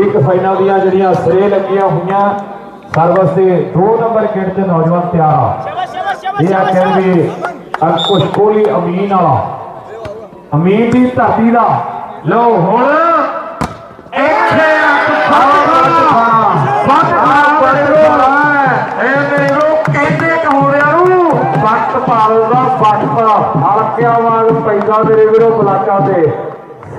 League final ਦੀਆਂ ਜਿਹੜੀਆਂ ਸਿਰੇ ਲੱਗੀਆਂ ਹੋਈਆਂ ਸਰਵਿਸ ਦੇ 2 ਨੰਬਰ ਕਿਟ ਤੇ ਨੌਜਵਾਨ ਤਿਆਰ ਆ। ਇਹ ਆ ਕਹਿੰਦੇ ਅੰਕੁਸ਼ ਕੋਹਲੀ, ਅਮੀਨ ਵਾਲਾ। ਅਮੀਨ ਦੀ ਧਰਤੀ ਦਾ। ਲੋ ਹੁਣ ਇੱਥੇ ਵਕਤ ਪਾਲਦਾ ਵਕਤ ਹਲਕਿਆ ਵਾਂਗ ਪੈਂਦਾ ਮੇਰੇ ਵੀਰੋ ਬਲਾਕਾਂ ਤੇ।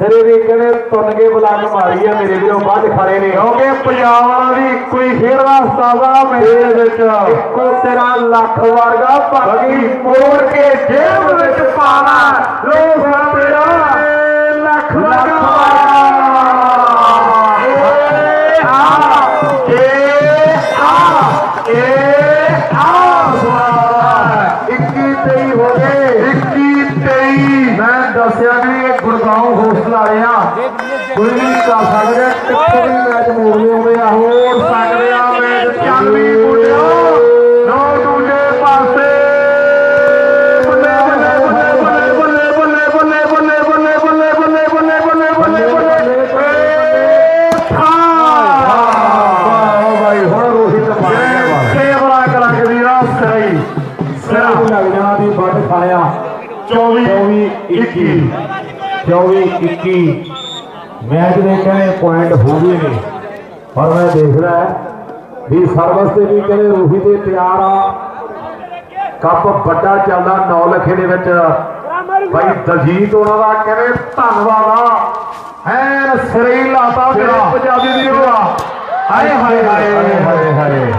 ਸਿਰੇ ਵੀ ਕਹਿੰਦੇ ਤੁੰਨ ਕੇ ਬਲੱਗ ਮਾਰੀ ਆ ਮੇਰੇ ਵੀਰੋ ਵੱਧ ਖੜੇ ਨੇ। ਕਿਉਂਕਿ ਪੰਜਾਬ ਵਾਲਾ ਵੀ ਇੱਕੋ ਹੀ ਖੇਡਦਾ ਉਸਤਾਦਾ ਮੇਰੇ ਵਿੱਚ। ਇੱਕੋ ਤੇਰਾ ਲੱਖ ਵਰਗਾ ਬਾਕੀ ਮੋੜ ਕੇ ਜੇਬ ਵਿੱਚ ਪਾਣਾ। ਲੋਕ ਮੇਰਾ ਲੱਖ ਵਰਗਾ ਗੁਰਗਾਉਂ ਹੋਸਟਲ ਵਾਲੇ ਆ ਕੋਈ ਵੀ ਕਰ ਸਕਦੇ ਕਿੱਥੋਂ ਵੀ ਮੈਚ ਮੋੜਦੇ ਹੁੰਦੇ ਆ। ਹੋਰ 21 ਮੈਚ ਦੇ ਕਹਿੰਦੇ ਪੁਆਇੰਟ ਹੋ ਗਏ ਨੇ? ਪਰ ਮੈਂ ਦੇਖ ਰਿਹਾ ਵੀ ਸਰਵਿਸ ਤੇ ਵੀ ਕਹਿੰਦੇ ਰੂਹੀ ਦੇ ਤਿਆਰ ਆ। ਕੱਪ ਵੱਡਾ ਚੱਲਦਾ 9 ਲੱਖੇ ਦੇ ਵਿੱਚ। ਭਾਈ ਦਲਜੀਤ ਉਹਨਾਂ ਦਾ ਕਹਿੰਦੇ ਧੰਨਵਾਦ ਆ। ਐਨ ਸਿਰੇ ਲਾਤਾ ਮੇਰੇ ਪੰਜਾਬੀ ਦੀ ਹੋਆ ਹਾਏ ਹਾਏ ਹਾਏ ਹਾਏ ਹਾਏ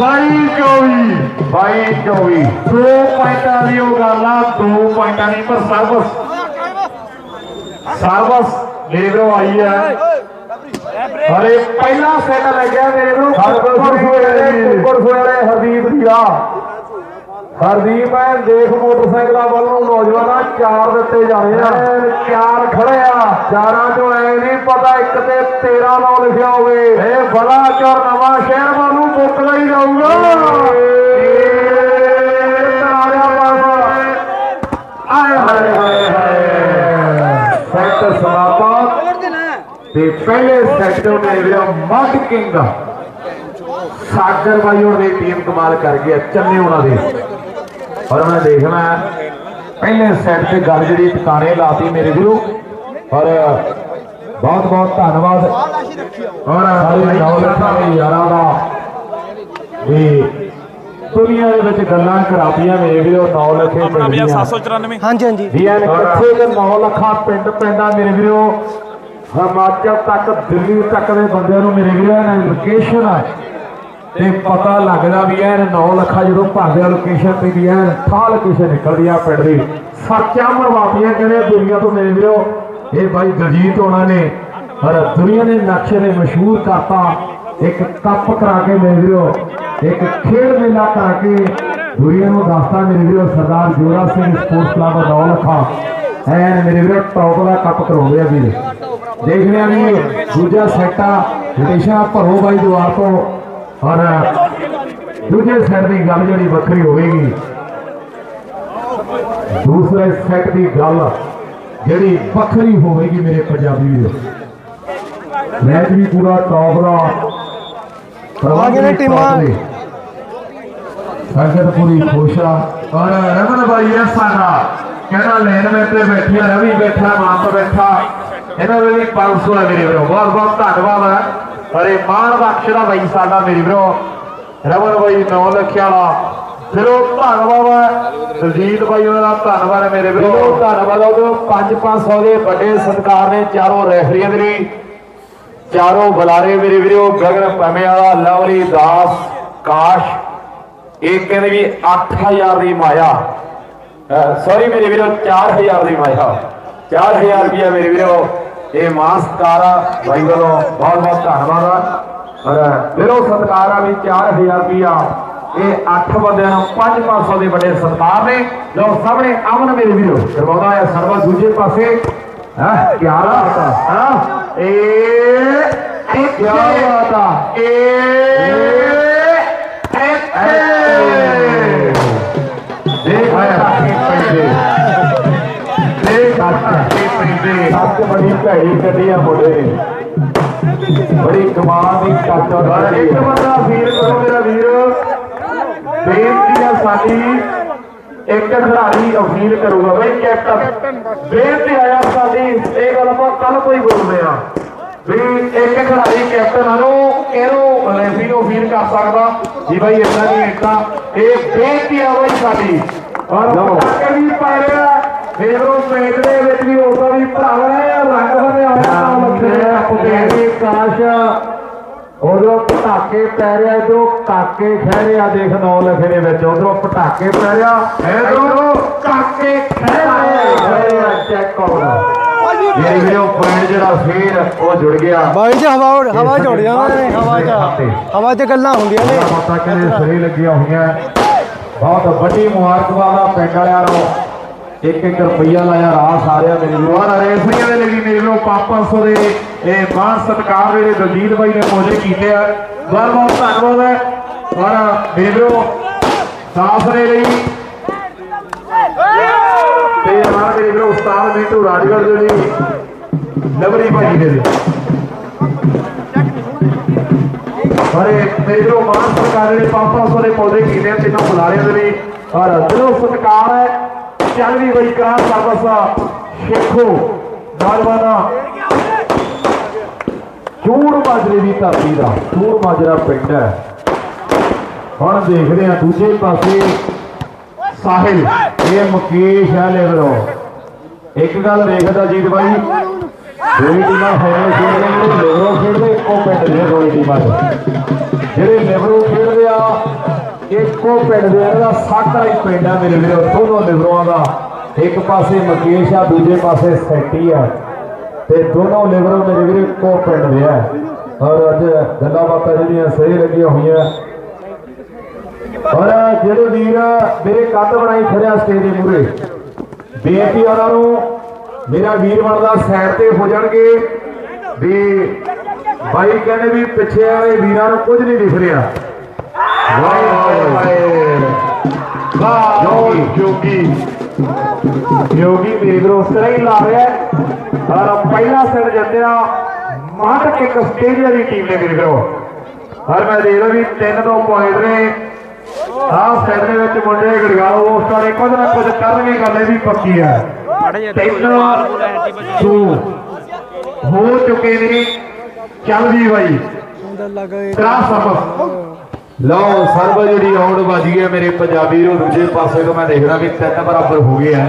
ਬਾਈ 24 ਬਾਈ 24 ਦੋ ਪੁਆਇੰਟਾਂ ਦੀ ਉਹ ਗੱਲ ਆ ਦੋ ਪੁਆਇੰਟਾਂ ਦੀ ਪਰ ਸਰਵਿਸ। ਸਰਵਿਸ ਮੇਰੇ ਆਈ ਹੈ। ਹਰੇ ਪਹਿਲਾ ਸੈਟ ਲੱਗਿਆ ਮੇਰੇ ਨੂੰ ਕੁੱਕੜ ਸੋਇਲੇ ਹਰਦੀਪ ਦੀ। ਆ ਹਰਦੀਪ ਐ ਦੇਖ ਮੋਟਰਸਾਈਕਲਾਂ ਵੱਲ ਨੂੰ ਨੌਜਵਾਨਾਂ ਚਾਰ ਦਿੱਤੇ ਜਾਣੇ ਆ। ਚਾਰ ਖੜੇ ਆ। ਚਾਰਾਂ ਚੋਂ ਐ ਨਹੀਂ ਪਤਾ ਇੱਕ ਤੇ 13 ਨਾਮ ਲਿਖਿਆ ਹੋਵੇ। ਇਹ ਬੜਾ ਚੋਰ ਨਵਾਂ ਸ਼ਹਿਰ ਵੱਲ ਨੂੰ ਮੁੱਕਦਾ ਹੀ ਜਾਊਗਾ ਇਹ ਤਾਰਿਆ ਬਾਬਾ ਆਏ ਹਾਏ ਹਾਏ ਹਾਏ ਸੈਟ ਸਮਾਪਤ ਤੇ ਪਹਿਲੇ ਸੈਕਟਰ ਨੇ ਵੀਰਾ ਮੱਡ ਕਿੰਗ ਸਾਗਰ ਬਾਈ ਉਹਨਾਂ ਦੀ ਟੀਮ ਕਮਾਲ ਕਰ ਹੈ, ਚੰਨੇ ਉਹਨਾਂ ਦੇ। ਔਰ ਮੈਂ ਦੇਖਣਾ ਹੈ, ਪਹਿਲੇ ਸੈਟ ਤੇ ਗੱਲ ਜਿਹੜੀ ਟਿਕਾਣੇ ਲਾਤੀ ਮੇਰੇ ਵੀਰੋ। ਔਰ ਬਹੁਤ ਬਹੁਤ ਧੰਨਵਾਦ। ਔਰ ਸਾਰੇ ਨੌਲਖਾਂ ਦੇ ਯਾਰਾਂ ਦਾ ਵੀ ਦੁਨੀਆ ਦੇ ਵਿੱਚ ਗੱਲਾਂ ਕਰਾਤੀਆਂ ਮੇਰੇ ਵੀਰੋ ਨੌਲਖੇ ਆਪਣਾ ਪਿੰਡ ਭਈਆ ਦੀਆਂ 794 ਹਾਂਜੀ ਹਾਂਜੀ। ਵੀ ਐਨ ਕਿੱਥੇ ਦੇ 9 ਲੱਖਾਂ ਪਿੰਡ ਪੈਂਦਾ ਮੇਰੇ ਵੀਰੋ ਹਿਮਾਚਲ ਤੱਕ, ਦਿੱਲੀ ਤੱਕ ਦੇ ਬੰਦਿਆਂ ਨੂੰ ਮੇਰੇ ਵੀਰੋ ਇਹਨਾਂ ਲੋਕੇਸ਼ਨ ਆ। ਤੇ ਪਤਾ ਲੱਗਦਾ ਵੀ ਐਨ 9 ਲੱਖਾਂ ਜਦੋਂ ਭਰਦੇ ਆ ਲੋਕੇਸ਼ਨ ਤੇ ਵੀ ਐਨ ਠਾ ਲੋਕੇਸ਼ਨ ਨਿਕਲਦੀ ਆ ਪਿੰਡ ਦੀ। ਸੱਚਾ ਮਰਵਾਤੀਆਂ ਕਹਿੰਦੇ ਦੁਨੀਆ ਤੋਂ ਮੇਰੇ ਵੀਰੋ, ਇਹ ਬਾਈ ਦਲਜੀਤ ਹੋਣਾ ਨੇ। ਪਰ ਦੁਨੀਆ ਨੇ ਨਕਸ਼ੇ ਦੇ ਮਸ਼ਹੂਰ ਕਰਤਾ। ਇੱਕ ਕੱਪ ਕਰਾ ਕੇ ਮੇਰੇ ਵੀਰੋ, ਇੱਕ ਖੇਡ ਮੇਲਾ ਕਰਾ ਕੇ ਦੁਨੀਆ ਨੂੰ ਦੱਸਦਾ ਮੇਰੇ ਵੀਰੋ ਸਰਦਾਰ ਜੋਰਾ ਸਿੰਘ ਸਪੋਰਟਸ ਕਲੱਬ ਨੌ ਲੱਖਾਂ। ਐਨ ਮੇਰੇ ਵੀਰੋ ਟੌਪ ਦਾ ਕੱਪ ਕਰਾਉਂਦੇ ਆ ਵੀਰ। ਦੇਖ ਲਿਆ ਵੀ ਦੂਜਾ ਸੈਟਾ ਹਮੇਸ਼ਾ ਭਰੋ ਬਾਈ ਦੁਆਰ ਤੋਂ। ਔਰ ਦੂਜੇ ਸੈਟ ਦੀ ਗੱਲ ਜਿਹੜੀ ਵੱਖਰੀ ਹੋਵੇਗੀ। ਦੂਸਰੇ ਸੈਟ ਦੀ ਗੱਲ ਜਿਹੜੀ ਵੱਖਰੀ ਹੋਵੇਗੀ ਮੇਰੇ ਪੰਜਾਬੀ ਵੀਰੋ। ਮੈਚ ਵੀ ਪੂਰਾ ਟੌਪ ਦਾ। ਆ? ਨੇ ਟੀਮਾਂ। ਸੰਗਤ ਪੂਰੀ ਖੁਸ਼ ਆ। ਔਰ ਰਮਨ ਭਾਈ ਇਹ ਸਾਡਾ। ਕਹਿੰਦਾ ਲੈਣ ਵਿੱਚ ਤੇ ਬੈਠੀ ਰਵੀ ਬੈਠਾ ਮਾਪ ਬੈਠਾ। ਇਹਨਾਂ ਦੇ ਲਈ 500 ਹੈ ਮੇਰੇ ਵੀਰੋ। ਬਹੁਤ ਬਹੁਤ ਧੰਨਵਾਦ ਹੈ ਅਰੇ ਮਾਣ ਬਖਸ਼ ਦਾ ਬਾਈ ਸਾਡਾ ਮੇਰੇ ਵੀਰੋ। ਰਮਨ ਭਾਈ 9 ਲੱਖਿਆ ਵਾਲਾ। ਫਿਰ ਧੰਨਵਾਦ ਹੈ ਦਲਜੀਤ ਭਾਈ ਉਹਨਾਂ ਦਾ ਧੰਨਵਾਦ ਹੈ ਮੇਰੇ ਵੀਰੋ। ਧੰਨਵਾਦ ਹੈ 5-500 ਦੇ ਵੱਡੇ ਸਤਿਕਾਰ ਨੇ ਚਾਰੋਂ ਰੈਫਰੀਆਂ ਦੇ ਲਈ। ਚਾਰੋਂ ਬੁਲਾਰੇ ਮੇਰੇ ਵੀਰੋ। ਗਗਨ ਪੰਮੇ ਵਾਲਾ, ਲਵਲੀ ਦਾਸ, ਕਾਸ਼। ਇਹ ਕਹਿੰਦੇ ਵੀ 8000 ਦੀ ਮਾਇਆ। ਸੌਰੀ ਮੇਰੇ ਵੀਰੋ 4000 ਦੀ ਮਾਇਆ। 4000 ਰੁਪਇਆ ਮੇਰੇ ਵੀਰੋ, ਇਹ ਮਾਸਕਾਰਾ ਭਾਈ ਵੱਲੋਂ ਬਹੁਤ ਬਹੁਤ ਧੰਨਵਾਦ ਔਰ ਵੀਰੋ, ਸਤਿਕਾਰ ਵੀ 4000 ਰੁਪਇਆ। ਇਹ 8 ਬੰਦਿਆਂ ਨੂੰ 5-500 ਦੇ ਵੱਡੇ ਸਤਿਕਾਰ ਨੇ। ਲੋ ਸਾਹਮਣੇ ਅਮਨ ਮੇਰੇ ਵੀਰੋ, ਕਰਵਾਉਂਦਾ ਹੈ ਸਰਵਾ ਦੂਜੇ ਪਾਸੇ। ਹਾਂ ਕੀ ਬਾਤ ਆ, ਹਾਂ? ਇਹ ਕੀ ਬਾਤ ਆ? ਇਹ ਦੇਖ ਸੱਤ ਬੜੀ ਭੈੜੀ ਕੱਢੀਆਂ ਮੁੰਡੇ। ਨੇ ਬੜੀ ਕਮਾਲ ਦੀ ਹੋਈ ਇੱਕ। ਬੰਦਾ ਵੀਰ ਕਰੋ ਮੇਰਾ ਵੀਰ। ਬੇਨਤੀ ਆ ਸਾਡੀ। ਇੱਕ ਖਿਡਾਰੀ ਅਪੀਲ ਕਰੂਗਾ। ਬਈ ਕੈਪਟਨ। ਬੇਨਤੀ ਆਇਆ ਸਾਡੀ। ਇਹ ਗੱਲ ਆਪਾਂ ਕੱਲ ਹੀ ਬੋਲਦੇ ਆ। ਵੀ ਇੱਕ ਖਿਡਾਰੀ ਕੈਪਟਨ ਨੂੰ ਇਹਨੂੰ ਰੈਫਰੀ ਨੂੰ ਅਪੀਲ ਕਰ ਸਕਦਾ? ਜੀ ਭਾਈ ਇਦਾਂ ਨਹੀਂ ਇਦਾਂ ਇਹ ਬੇਨਤੀ ਆ ਬਈ ਸਾਡੀ। ਔਰ ਵੀ ਪਾ ਰਿਹਾ। ਫੇਵਰੋ ਮੈਚ ਦੇ ਵਿੱਚ ਵੀ ਉਹਦਾ ਵੀ ਭਰਾ ਰਿਹਾ ਰੰਗ ਹੋਇਆ ਲੱਗੇ ਪੁਤੇਰੀ ਕਾਸ਼ ਉਧਰੋਂ ਪਟਾਕੇ ਪੈ ਰਿਹਾ ਇਧਰੋਂ ਕਾਕੇ ਖਹਿ ਰਿਹਾ ਦੇਖ ਨੌ ਲਖੇ ਦੇ ਵਿੱਚ ਉਧਰੋਂ ਪਟਾਕੇ ਪੈ ਰਿਹਾ ਇਧਰੋਂ ਕਾਕੇ ਖੜੇ ਚੈੱਕ ਕਰੋ ਮੇਰੇ ਵੀਰੋ ਪੁਆਇੰਟ ਜਿਹੜਾ ਫੇਰ ਉਹ ਜੁੜ ਗਿਆ ਬਾਈ ਜੀ ਹਵਾ ਹਵਾ ਝੋੜ ਜਾਂਦੇ ਨੇ ਹਵਾ ਚ ਹਵਾ ਚ ਗੱਲਾਂ ਹੁੰਦੀਆਂ ਨੇ ਮਾਤਾ ਕਹਿੰਦੇ ਸਰੀ ਲੱਗੀਆਂ ਹੋਈਆਂ ਬਹੁਤ ਵੱਡੀ ਮੁਬਾਰਕਬਾਦ ਪਿੰਡ ਵਾਲਿਆਂ ਨੂੰ ਇੱਕ ਇੱਕ ਰੁਪਈਆ ਲਾਇਆ, ਰਾਹ ਸਾਰਿਆਂ ਮੇਰੇ ਵੀਰੋ ਦੁਆਰਾ ਰੇਫਰੀਆਂ ਦੇ ਲਈ ਮੇਰੇ ਵੀਰੋ 500 ਦੇ ਇਹ ਮਾਨ ਸਤਕਾਰ ਜਿਹੜੇ ਦਲਜੀਤ ਬਾਈ ਨੇ ਮੌਜੇ ਕੀਤੇ ਆ। ਬਹੁਤ ਬਹੁਤ ਧੰਨਵਾਦ ਹੈ। ਔਰ ਮੇਰੇ ਵੀਰੋ ਸਾਫਰੇ ਲਈ। ਤੇ ਹਮਾਰਾ ਮੇਰੇ ਵੀਰੋ ਉਸਤਾਦ ਮੀਟੂ ਰਾਜਗੜ ਜਿਹੜੀ ਲਵਰੀ ਭਾਈ ਦੇ ਲਈ। ਔਰ ਇਹ ਮੇਰੇ ਵੀਰੋ ਮਾਨ ਸਤਕਾਰ ਜਿਹੜੇ 500 ਦੇ ਪੌਦੇ ਕੀਤੇ ਆ, ਤਿੰਨੋਂ ਬੁਲਾਰਿਆਂ ਦੇ ਲਈ। ਔਰ ਦਿਲੋਂ ਸਤਕਾਰ ਹੈ। ਚੱਲ ਵੀ ਕਰਾਂ ਸਰਵਸ ਸ਼ੇਖੋ ਨੌਜਵਾਨਾ ਚੂੜ ਮਾਜਰੇ ਦੀ ਧਰਤੀ ਦਾ, ਚੂੜ ਮਾਜਰਾ ਪਿੰਡ ਹੈ। ਹੁਣ ਦੇਖਦੇ ਆ ਦੂਜੇ ਪਾਸੇ ਸਾਹਿਲ, ਇਹ ਮੁਕੇਸ਼ ਆ ਲੈਵਰੋ ਇੱਕ ਗੱਲ ਦੇਖਦਾ ਜੀਤ ਬਾਈ, ਦੋਈ ਟੀਮਾਂ ਹੋਣੇ ਖੇਡਦੇ ਨੇ ਖੇਡਦੇ ਇੱਕੋ ਪਿੰਡ ਦੇ ਦੋਈ ਟੀਮਾਂ ਜਿਹੜੇ ਲੈਵਰੋ ਖੇਡਦੇ ਇੱਕੋ ਪਿੰਡ ਦੇ ਆ, ਇਹਦਾ ਸਾਕਾ ਹੀ ਪਿੰਡ ਆ ਮੇਰੇ ਵੀਰੋ ਦੋਨੋਂ ਲੈਵਰੋਆਂ ਦਾ। ਇੱਕ ਪਾਸੇ ਮੁਕੇਸ਼ ਆ ਦੂਜੇ ਪਾਸੇ ਸੈਟੀ ਆ। ਤੇ ਦੋਨੋਂ ਲਿਵਰੋ ਮੇਰੇ ਵੀਰੇ ਇੱਕੋ ਪਿੰਡ ਦੇ ਆ। ਔਰ ਅੱਜ ਗੱਲਾਂ ਬਾਤਾਂ ਜਿਹੜੀਆਂ ਸਹੀ ਲੱਗੀਆਂ ਹੋਈਆਂ। ਔਰ ਜਿਹੜੇ ਵੀਰ ਮੇਰੇ ਕੱਦ ਬਣਾਈ ਖੜਿਆ ਸਟੇਜ ਦੇ ਮੂਰੇ ਬੇਨਤੀ ਉਹਨਾਂ ਨੂੰ ਮੇਰਾ ਵੀਰ ਬਣਦਾ ਸਾਈਡ ਤੇ ਹੋ ਜਾਣਗੇ। ਵੀ ਬਾਈ ਕਹਿੰਦੇ ਵੀ ਪਿੱਛੇ ਵਾਲੇ ਵੀਰਾਂ ਨੂੰ ਕੁਝ ਨਹੀਂ ਦਿਖ ਰਿਹਾ। ਵਾਹ ਵਾਹ ਵਾਹ ਵਾਹ ਜੋਗੀ ਜੋਗੀ ਮੇਰੇ ਵੀਰੋ ਉਸ ਤਰ੍ਹਾਂ ਹੀ ਲਾ ਰਿਹਾ ਹੈ। ਔਰ ਪਹਿਲਾ ਸਿਰ ਜਿੱਤਿਆ ਮਾਟ ਕੇ ਆਸਟ੍ਰੇਲੀਆ ਦੀ ਟੀਮ ਨੇ ਮੇਰੇ ਵੀਰੋ ਔਰ ਮੈਂ ਦੇਖਦਾ ਵੀ ਤਿੰਨ ਤੋਂ ਪੁਆਇੰਟ ਨੇ ਆਹ ਸੈਟ ਦੇ ਵਿੱਚ ਮੁੰਡੇ ਗੜਗਾਓ ਉਸ ਵਾਲੇ ਕੁਝ ਨਾ ਕੁਝ ਕਰਨਗੇ ਗੱਲ ਇਹ ਵੀ ਪੱਕੀ ਹੈ ਤਿੰਨ ਟੂ ਹੋ ਚੁੱਕੇ ਨੇ ਚੱਲ ਵੀ ਬਾਈ ਅੰਦਰ ਲੱਗ ਗਏ ਕਰਾ ਸਰਵਿਸ ਲਓ, ਸਰਬ ਜਿਹੜੀ ਆਉਣ ਵੱਜ ਗਈ ਮੇਰੇ ਪੰਜਾਬੀ ਨੂੰ ਦੂਜੇ ਪਾਸੇ ਤੋਂ ਮੈਂ ਦੇਖਦਾ ਵੀ ਤਿੰਨ ਬਰਾਬਰ ਹੋ ਗਏ ਆ।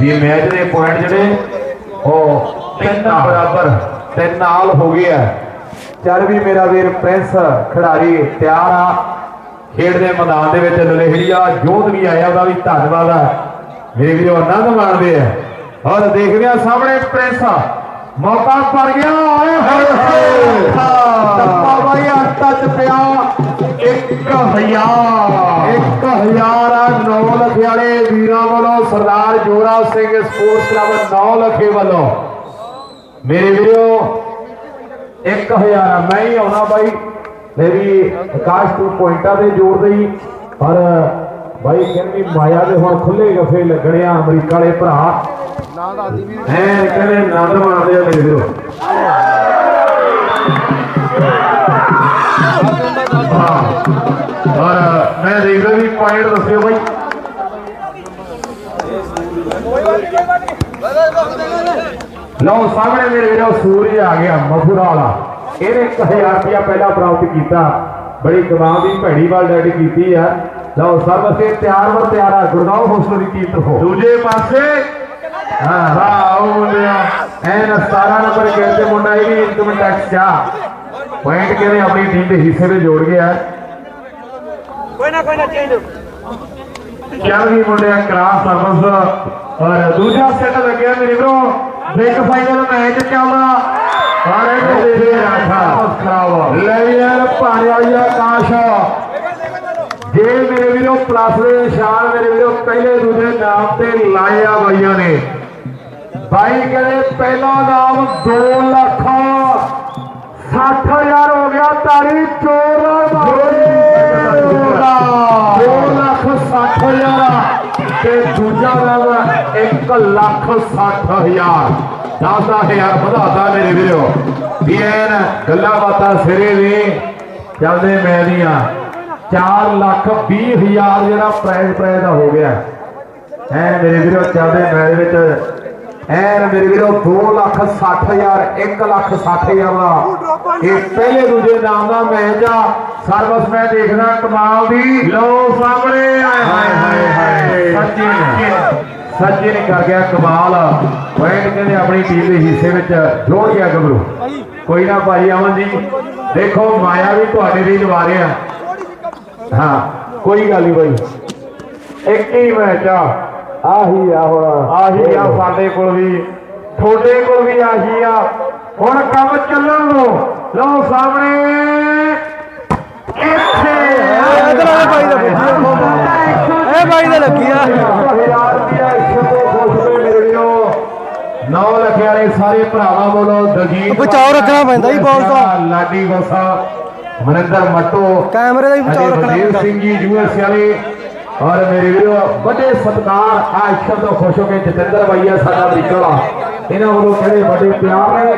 ਵੀ ਮੈਚ ਦੇ ਪੁਆਇੰਟ ਜਿਹੜੇ, ਉਹ ਤਿੰਨ ਬਰਾਬਰ, ਤਿੰਨ ਨਾਲ ਹੋ ਗਏ ਆ। ਚੱਲ ਵੀ ਮੇਰਾ ਵੀਰ ਪ੍ਰਿੰਸ ਖਿਡਾਰੀ ਤਿਆਰ ਆ। ਖੇਡ ਦੇ ਮੈਦਾਨ ਦੇ ਵਿੱਚ ਲਲੇਹੜੀਆ ਜੋਧ ਵੀ ਆਇਆ, ਉਹਦਾ ਵੀ ਧੰਨਵਾਦ ਆ। ਮੇਰੇ ਵੀਰੋ, ਆਨੰਦ ਮਾਣਦੇ ਆ। ਔਰ ਦੇਖਦੇ ਆ ਸਾਹਮਣੇ ਪ੍ਰਿੰਸ। ਮੌਕਾ ਪੜ ਗਿਆ। ਓਏ ਹੋਏ ਹੋਏ। ਟੱਪਾ ਬਾਈ ਆਟਾ ਚ ਪਿਆ 1000 1000 ਆ 9 ਲੱਖੇ ਵਾਲੇ ਵੀਰਾਂ ਵੱਲੋਂ ਸਰਦਾਰ ਜੋਰਾ ਸਿੰਘ ਸਪੋਰਟਸ ਕਲੱਬ 9 ਲੱਖੇ ਵੱਲੋਂ। ਮੇਰੇ ਵੀਰੋ 1000 ਆ। ਮੈਂ ਹੀ ਆਉਣਾ ਬਾਈ। ਮੇਰੀ ਵੀ ਆਕਾਸ਼ ਤੋਂ ਪੁਆਇੰਟਾਂ ਦੇ ਜੋੜ ਦੇਈ, ਪਰ ਬਾਈ ਕਹਿੰਦੀ ਮਾਇਆ ਦੇ ਹੁਣ ਖੁੱਲੇ ਗਫੇ ਲੱਗਣੇ ਆ, ਅਮਰੀਕਾ ਵਾਲੇ ਭਰਾ। ਐ ਕਹਿੰਦੇ ਆਨੰਦ ਮਾਣਦੇ ਆ ਮੇਰੇ ਵੀਰੋ। ਔਰ ਮੈਂ ਦੇਖਦਾ ਵੀ ਪੁਆਇੰਟ ਦੱਸਿਓ ਬਾਈ। ਲਓ, ਸਾਹਮਣੇ ਮੇਰੇ ਵੀਰੋ ਸੂਰਜ ਆ ਗਿਆ, ਮਥੁਰਾ ਵਾਲਾ। ਇਹਨੇ 1000 ਰੁਪਇਆ ਪਹਿਲਾਂ ਪ੍ਰਾਪਤ ਕੀਤਾ। ਬੜੀ ਕਮਾਲ ਦੀ ਭੈੜੀ ਵਾਲ ਡੈਡ ਕੀਤੀ ਆ। ਲਓ ਸਰਵ ਸੇ ਤਿਆਰ ਵਰ ਤਿਆਰ ਆ ਗੁਰਗਾਉਂ ਹੋਸਟਲ ਦੀ ਟੀਮ ਤੋਂ ਦੂਜੇ ਪਾਸੇ ਹਾਂ ਹਾਂ ਉਹ ਮੁੰਡਿਆ ਐਨ 17 ਨੰਬਰ ਗੇਟ ਤੇ ਮੁੰਡਾ ਇਹ ਵੀ ਇਨਕਮ ਟੈਕਸ ਚਾ ਪੁਆਇੰਟ ਕਿਹਨੇ ਆਪਣੀ ਟੀਮ ਦੇ ਹਿੱਸੇ ਵਿੱਚ ਜੋੜ ਗਿਆ ਚੱਲ ਵੀ ਮੁੰਡਿਆ ਕਰਾਸ ਸਰਵਿਸ ਔਰ ਦੂਜਾ ਸੈੱਟ ਲੱਗਿਆ ਮੇਰੇ ਵੀਰੋ ਬਿਗ ਫਾਈਨਲ ਮੈਚ ਚੱਲਦਾ ਔਰ ਇਹ ਦੇਖੇ ਰਾਖਾ ਖਰਾਬ ਲੈ ਵੀ ਯਾਰ ਭਾਣੇ ਵਾਲੀ ਆਕਾਸ਼ ਜੇ ਮੇਰੇ ਵੀਰੋ ਪਲੱਸ ਦੇ ਨਿਸ਼ਾਨ ਮੇਰੇ ਵੀਰੋ ਪਹਿਲੇ ਦੂਜੇ ਨਾਮ ਤੇ ਲਾਏ ਆ ਬਾਈਆਂ ਨੇ। ਬਾਈ ਕਹਿੰਦੇ ਪਹਿਲਾ ਨਾਮ 2 ਲੱਖ 60000 ਹੋ ਗਿਆ ਤਾਰੀ ਚੋਰ ਮਾਰੇ 2 ਲੱਖ 60000 ਤੇ ਦੂਜਾ ਨਾਮ 1 ਲੱਖ 60000 10000 ਵਧਾਤਾ ਮੇਰੇ ਵੀਰੋ। ਵੀ ਐਨ ਗੱਲਾਂ ਬਾਤਾਂ ਸਿਰੇ ਨੇ, ਚੱਲਦੇ ਮੈਂ ਦੀਆਂ। 4 ਲੱਖ 20 ਹਜ਼ਾਰ ਜਿਹੜਾ ਪ੍ਰਾਈਜ਼ ਪ੍ਰਾਈਜ਼ ਦਾ ਹੋ ਗਿਆ। ਐ ਮੇਰੇ ਵੀਰੋ, ਚੱਲਦੇ ਮੈਚ ਵਿੱਚ। ਐਨ ਮੇਰੇ ਵੀਰੋ 2 ਲੱਖ 60 ਹਜ਼ਾਰ 1 ਲੱਖ 60 ਹਜ਼ਾਰ ਦਾ। ਇਹ ਪਹਿਲੇ ਦੂਜੇ ਨਾਮ ਦਾ ਮੈਚ ਆ। ਸਰਵਿਸ ਮੈਂ ਦੇਖਦਾ ਕਮਾਲ ਦੀ। ਲੋ ਸਾਹਮਣੇ ਆਏ ਹਾਏ ਹਾਏ ਹਾਏ। ਸੱਚੀ ਸੱਚੀ ਨੇ ਕਰ ਗਿਆ ਕਮਾਲ। ਪੁਆਇੰਟ ਕਹਿੰਦੇ ਆਪਣੀ ਟੀਮ ਦੇ ਹਿੱਸੇ ਵਿੱਚ। ਜੋੜ ਗਿਆ ਗੱਭਰੂ। ਕੋਈ ਨਾ ਭਾਈ ਅਮਨ ਜੀ ਦੇਖੋ ਮਾਇਆ ਵੀ ਤੁਹਾਡੇ ਲਈ ਲਵਾ ਰਿਹਾ। ਹਾਂ ਕੋਈ ਗੱਲ ਨਹੀਂ ਬਾਈ। ਇੱਕ ਹੀ ਮੈਚ ਆ। ਆਹੀ ਆ ਹੁਣ। ਆਹੀ ਆ ਸਾਡੇ ਕੋਲ ਵੀ। ਤੁਹਾਡੇ ਕੋਲ ਵੀ ਆਹੀ ਆ। ਹੁਣ ਕੰਮ ਚੱਲਣ ਦੋ। ਲੋ ਸਾਹਮਣੇ। ਇੱਥੇ। ਇਧਰ ਆ ਬਾਈ ਦਾ ਬੱਜੀ ਇਹ ਬਾਈ ਦਾ ਲੱਗੀ ਆ। ਨੌ ਲੱਖਿਆ ਨੇ ਸਾਰੇ ਭਰਾਵਾਂ ਵੱਲੋਂ ਦਲਜੀਤ ਬਚਾਓ ਰੱਖਣਾ ਪੈਂਦਾ ਜੀ ਬਾਲ ਤੋਂ। ਲਾਡੀ ਗੋਸਾ ਮਨਿੰਦਰ ਮੱਟੋ ਕੈਮਰੇ ਦਾ ਵੀ ਬਚਾਓ ਰੱਖਣਾ ਬਲਦੇਵ ਸਿੰਘ ਜੀ ਯੂਐਸ ਵਾਲੇ ਔਰ ਮੇਰੇ ਵੀਰੋ ਵੱਡੇ ਸਤਕਾਰ ਆ ਤੋਂ ਖੁਸ਼ ਹੋ ਕੇ ਜਤਿੰਦਰ ਭਈਆ ਸਾਡਾ ਵਿਕਲਾ ਇਹਨਾਂ ਵੱਲੋਂ ਕਹਿੰਦੇ ਵੱਡੇ ਪਿਆਰ ਨੇ